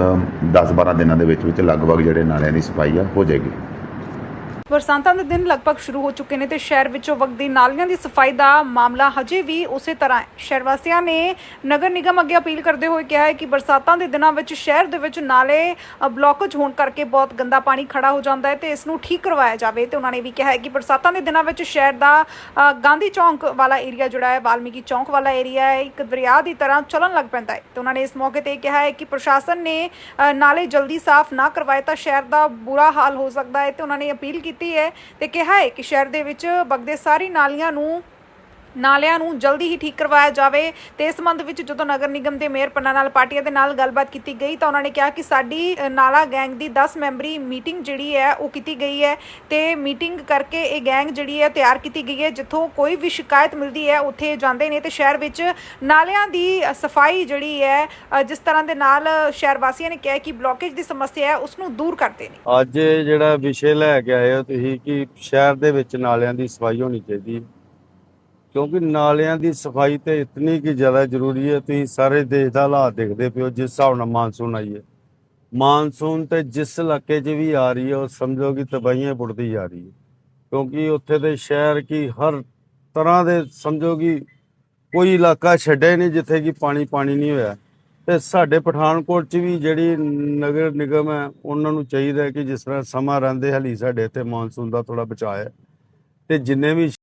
10-12 ਦਿਨਾਂ ਦੇ ਵਿੱਚ ਵਿੱਚ ਲਗਭਗ ਜਿਹੜੇ ਨਾਲਿਆਂ ਦੀ ਸਫ਼ਾਈ ਆ ਹੋ ਜਾਏਗੀ। ਬਰਸਾਤਾਂ ਦੇ ਦਿਨ ਲਗਭਗ ਸ਼ੁਰੂ ਹੋ ਚੁੱਕੇ ਨੇ ਤੇ ਸ਼ਹਿਰ ਵਿੱਚੋਂ ਵਗਦੀ ਨਾਲੀਆਂ ਦੀ ਸਫ਼ਾਈ ਦਾ ਮਾਮਲਾ ਹਜੇ ਵੀ ਉਸੇ ਤਰ੍ਹਾਂ ਹੈ। ਸ਼ਹਿਰ ਵਾਸੀਆਂ ਨੇ ਨਗਰ ਨਿਗਮ ਅੱਗੇ ਅਪੀਲ ਕਰਦੇ ਹੋਏ ਕਿਹਾ ਹੈ ਕਿ ਬਰਸਾਤਾਂ ਦੇ ਦਿਨਾਂ ਵਿੱਚ ਸ਼ਹਿਰ ਦੇ ਵਿੱਚ ਨਾਲੇ ਅ, ਹੋਣ ਕਰਕੇ ਬਹੁਤ ਗੰਦਾ ਪਾਣੀ ਖੜਾ ਹੋ ਜਾਂਦਾ ਹੈ ਤੇ ਇਸ ਨੂੰ ਠੀਕ ਕਰਵਾਇਆ ਜਾਵੇ ਤੇ ਉਹਨਾਂ ਨੇ ਵੀ ਕਿਹਾ ਹੈ ਕਿ ਬਰਸਾਤਾਂ ਦੇ ਦਿਨਾਂ ਵਿੱਚ ਸ਼ਹਿਰ ਦਾ ਗਾਂਧੀ ਚੌਂਕ ਵਾਲਾ ਏਰੀਆ ਜਿਹੜਾ ਹੈ ਵਾਲਮੀਕੀ ਚੌਂਕ ਵਾਲਾ ਏਰੀਆ ਹੈ ਇੱਕ ਦਰਿਆ ਦੀ ਤਰ੍ਹਾਂ ਚੱਲਣ ਲੱਗ ਪੈਂਦਾ ਹੈ ਤੇ ਉਹਨਾਂ ਨੇ ਇਸ ਮੌਕੇ ਤੇ ਕਿਹਾ ਹੈ ਕਿ ਪ੍ਰਸ਼ਾਸਨ ਨੇ ਨਾਲੇ ਜਲਦੀ ਸਾਫ਼ ਨਾ ਕਰਵਾਏ ਤਾਂ ਸ਼ਹਿਰ ਦਾ ਬੁਰਾ ਹਾਲ ਹੋ ਸਕਦਾ ਹੈ ਤੇ ਉਹਨਾਂ ਨੇ ਅਪੀਲ ਕੀਤੀ ਹੈ ਤੇ ਕਿਹਾ ਹੈ ਕਿ ਸ਼ਹਿਰ ਦੇ ਵਿੱਚ ਬਗਦੇ ਸਾਰੀ ਨਾਲੀਆਂ ਨੂੰ ਨਾਲਿਆਂ ਨੂੰ ਜਲਦੀ ਹੀ ਠੀਕ ਕਰਵਾਇਆ ਜਾਵੇ ਤੇ ਇਸ ਸੰਬੰਧ ਵਿੱਚ ਜਦੋਂ ਨਗਰ ਨਿਗਮ ਦੇ ਮੇਅਰ ਪੰਨਾ ਨਾਲ ਪਾਰਟੀਆਂ ਦੇ ਨਾਲ ਗੱਲਬਾਤ ਕੀਤੀ ਗਈ ਤਾਂ ਉਹਨਾਂ ਨੇ ਕਿਹਾ ਕਿ ਸਾਡੀ ਨਾਲਾ ਗੈਂਗ ਦੀ 10 ਮੈਂਬਰੀ ਮੀਟਿੰਗ ਜਿਹੜੀ ਹੈ ਉਹ ਕੀਤੀ ਗਈ ਹੈ ਤੇ ਮੀਟਿੰਗ ਕਰਕੇ ਇਹ ਗੈਂਗ ਜਿਹੜੀ ਹੈ ਤਿਆਰ ਕੀਤੀ ਗਈ ਹੈ ਜਿੱਥੋਂ ਕੋਈ ਵੀ ਸ਼ਿਕਾਇਤ ਮਿਲਦੀ ਹੈ, ਉੱਥੇ ਜਾਂਦੇ ਨੇ ਤੇ ਸ਼ਹਿਰ ਵਿੱਚ ਨਾਲਿਆਂ ਦੀ ਸਫ਼ਾਈ ਜਿਹੜੀ ਹੈ ਜਿਸ ਤਰ੍ਹਾਂ ਦੇ ਨਾਲ ਸ਼ਹਿਰ ਵਾਸੀਆਂ ਨੇ ਕਿਹਾ ਕਿ ਬਲੌਕੇਜ ਦੀ ਸਮੱਸਿਆ ਹੈ ਉਸ ਨੂੰ ਦੂਰ ਕਰਦੇ ਨੇ ਅੱਜ ਜਿਹੜਾ ਵਿਸ਼ੇ ਲੈ ਕੇ ਆਏ ਹੋ ਤੁਸੀਂ ਕਿ ਸ਼ਹਿਰ ਦੇ ਵਿੱਚ ਨਾਲਿਆਂ ਦੀ ਸਫ਼ਾਈ ਹੋਣੀ ਚਾਹੀਦੀ ਹੈ। ਕਿਉਂਕਿ ਨਾਲਿਆਂ ਦੀ ਸਫ਼ਾਈ ਤੇ ਇਤਨੀ ਕੀ ਜ਼ਿਆਦਾ ਜ਼ਰੂਰੀ ਹੈ, ਤੁਸੀਂ ਸਾਰੇ ਦੇਸ਼ ਦਾ ਹਾਲਾਤ ਦੇਖਦੇ ਪਿਓ ਜਿਸ ਹਿਸਾਬ ਨਾਲ ਮਾਨਸੂਨ ਆਈ ਹੈ। ਮਾਨਸੂਨ ਤੇ ਜਿਸ ਇਲਾਕੇ 'ਚ ਵੀ ਆ ਰਹੀ ਹੈ, ਉਹ ਸਮਝੋ ਕਿ ਤਬਾਹੀਆਂ ਪੁੱਟਦੀ ਜਾ ਰਹੀ ਹੈ। ਕਿਉਂਕਿ ਉੱਥੇ ਦੇ ਸ਼ਹਿਰ ਕੀ ਹਰ ਤਰ੍ਹਾਂ ਦੇ ਸਮਝੋ ਕਿ ਕੋਈ ਇਲਾਕਾ ਛੱਡਿਆ ਨਹੀਂ, ਜਿੱਥੇ ਕਿ ਪਾਣੀ ਪਾਣੀ ਨਹੀਂ ਹੋਇਆ। ਤੇ ਸਾਡੇ ਪਠਾਨਕੋਟ 'ਚ ਵੀ ਜਿਹੜੀ ਨਗਰ ਨਿਗਮ ਹੈ, ਉਹਨਾਂ ਨੂੰ ਚਾਹੀਦਾ ਕਿ ਜਿਸ ਤਰ੍ਹਾਂ ਸਮਾਂ ਰਹਿੰਦੇ, ਹਲੀ ਸਾਡੇ ਇੱਥੇ ਮਾਨਸੂਨ ਦਾ ਥੋੜਾ ਬਚਾਅ ਹੈ। ਤੇ ਜਿੰਨੇ ਵੀ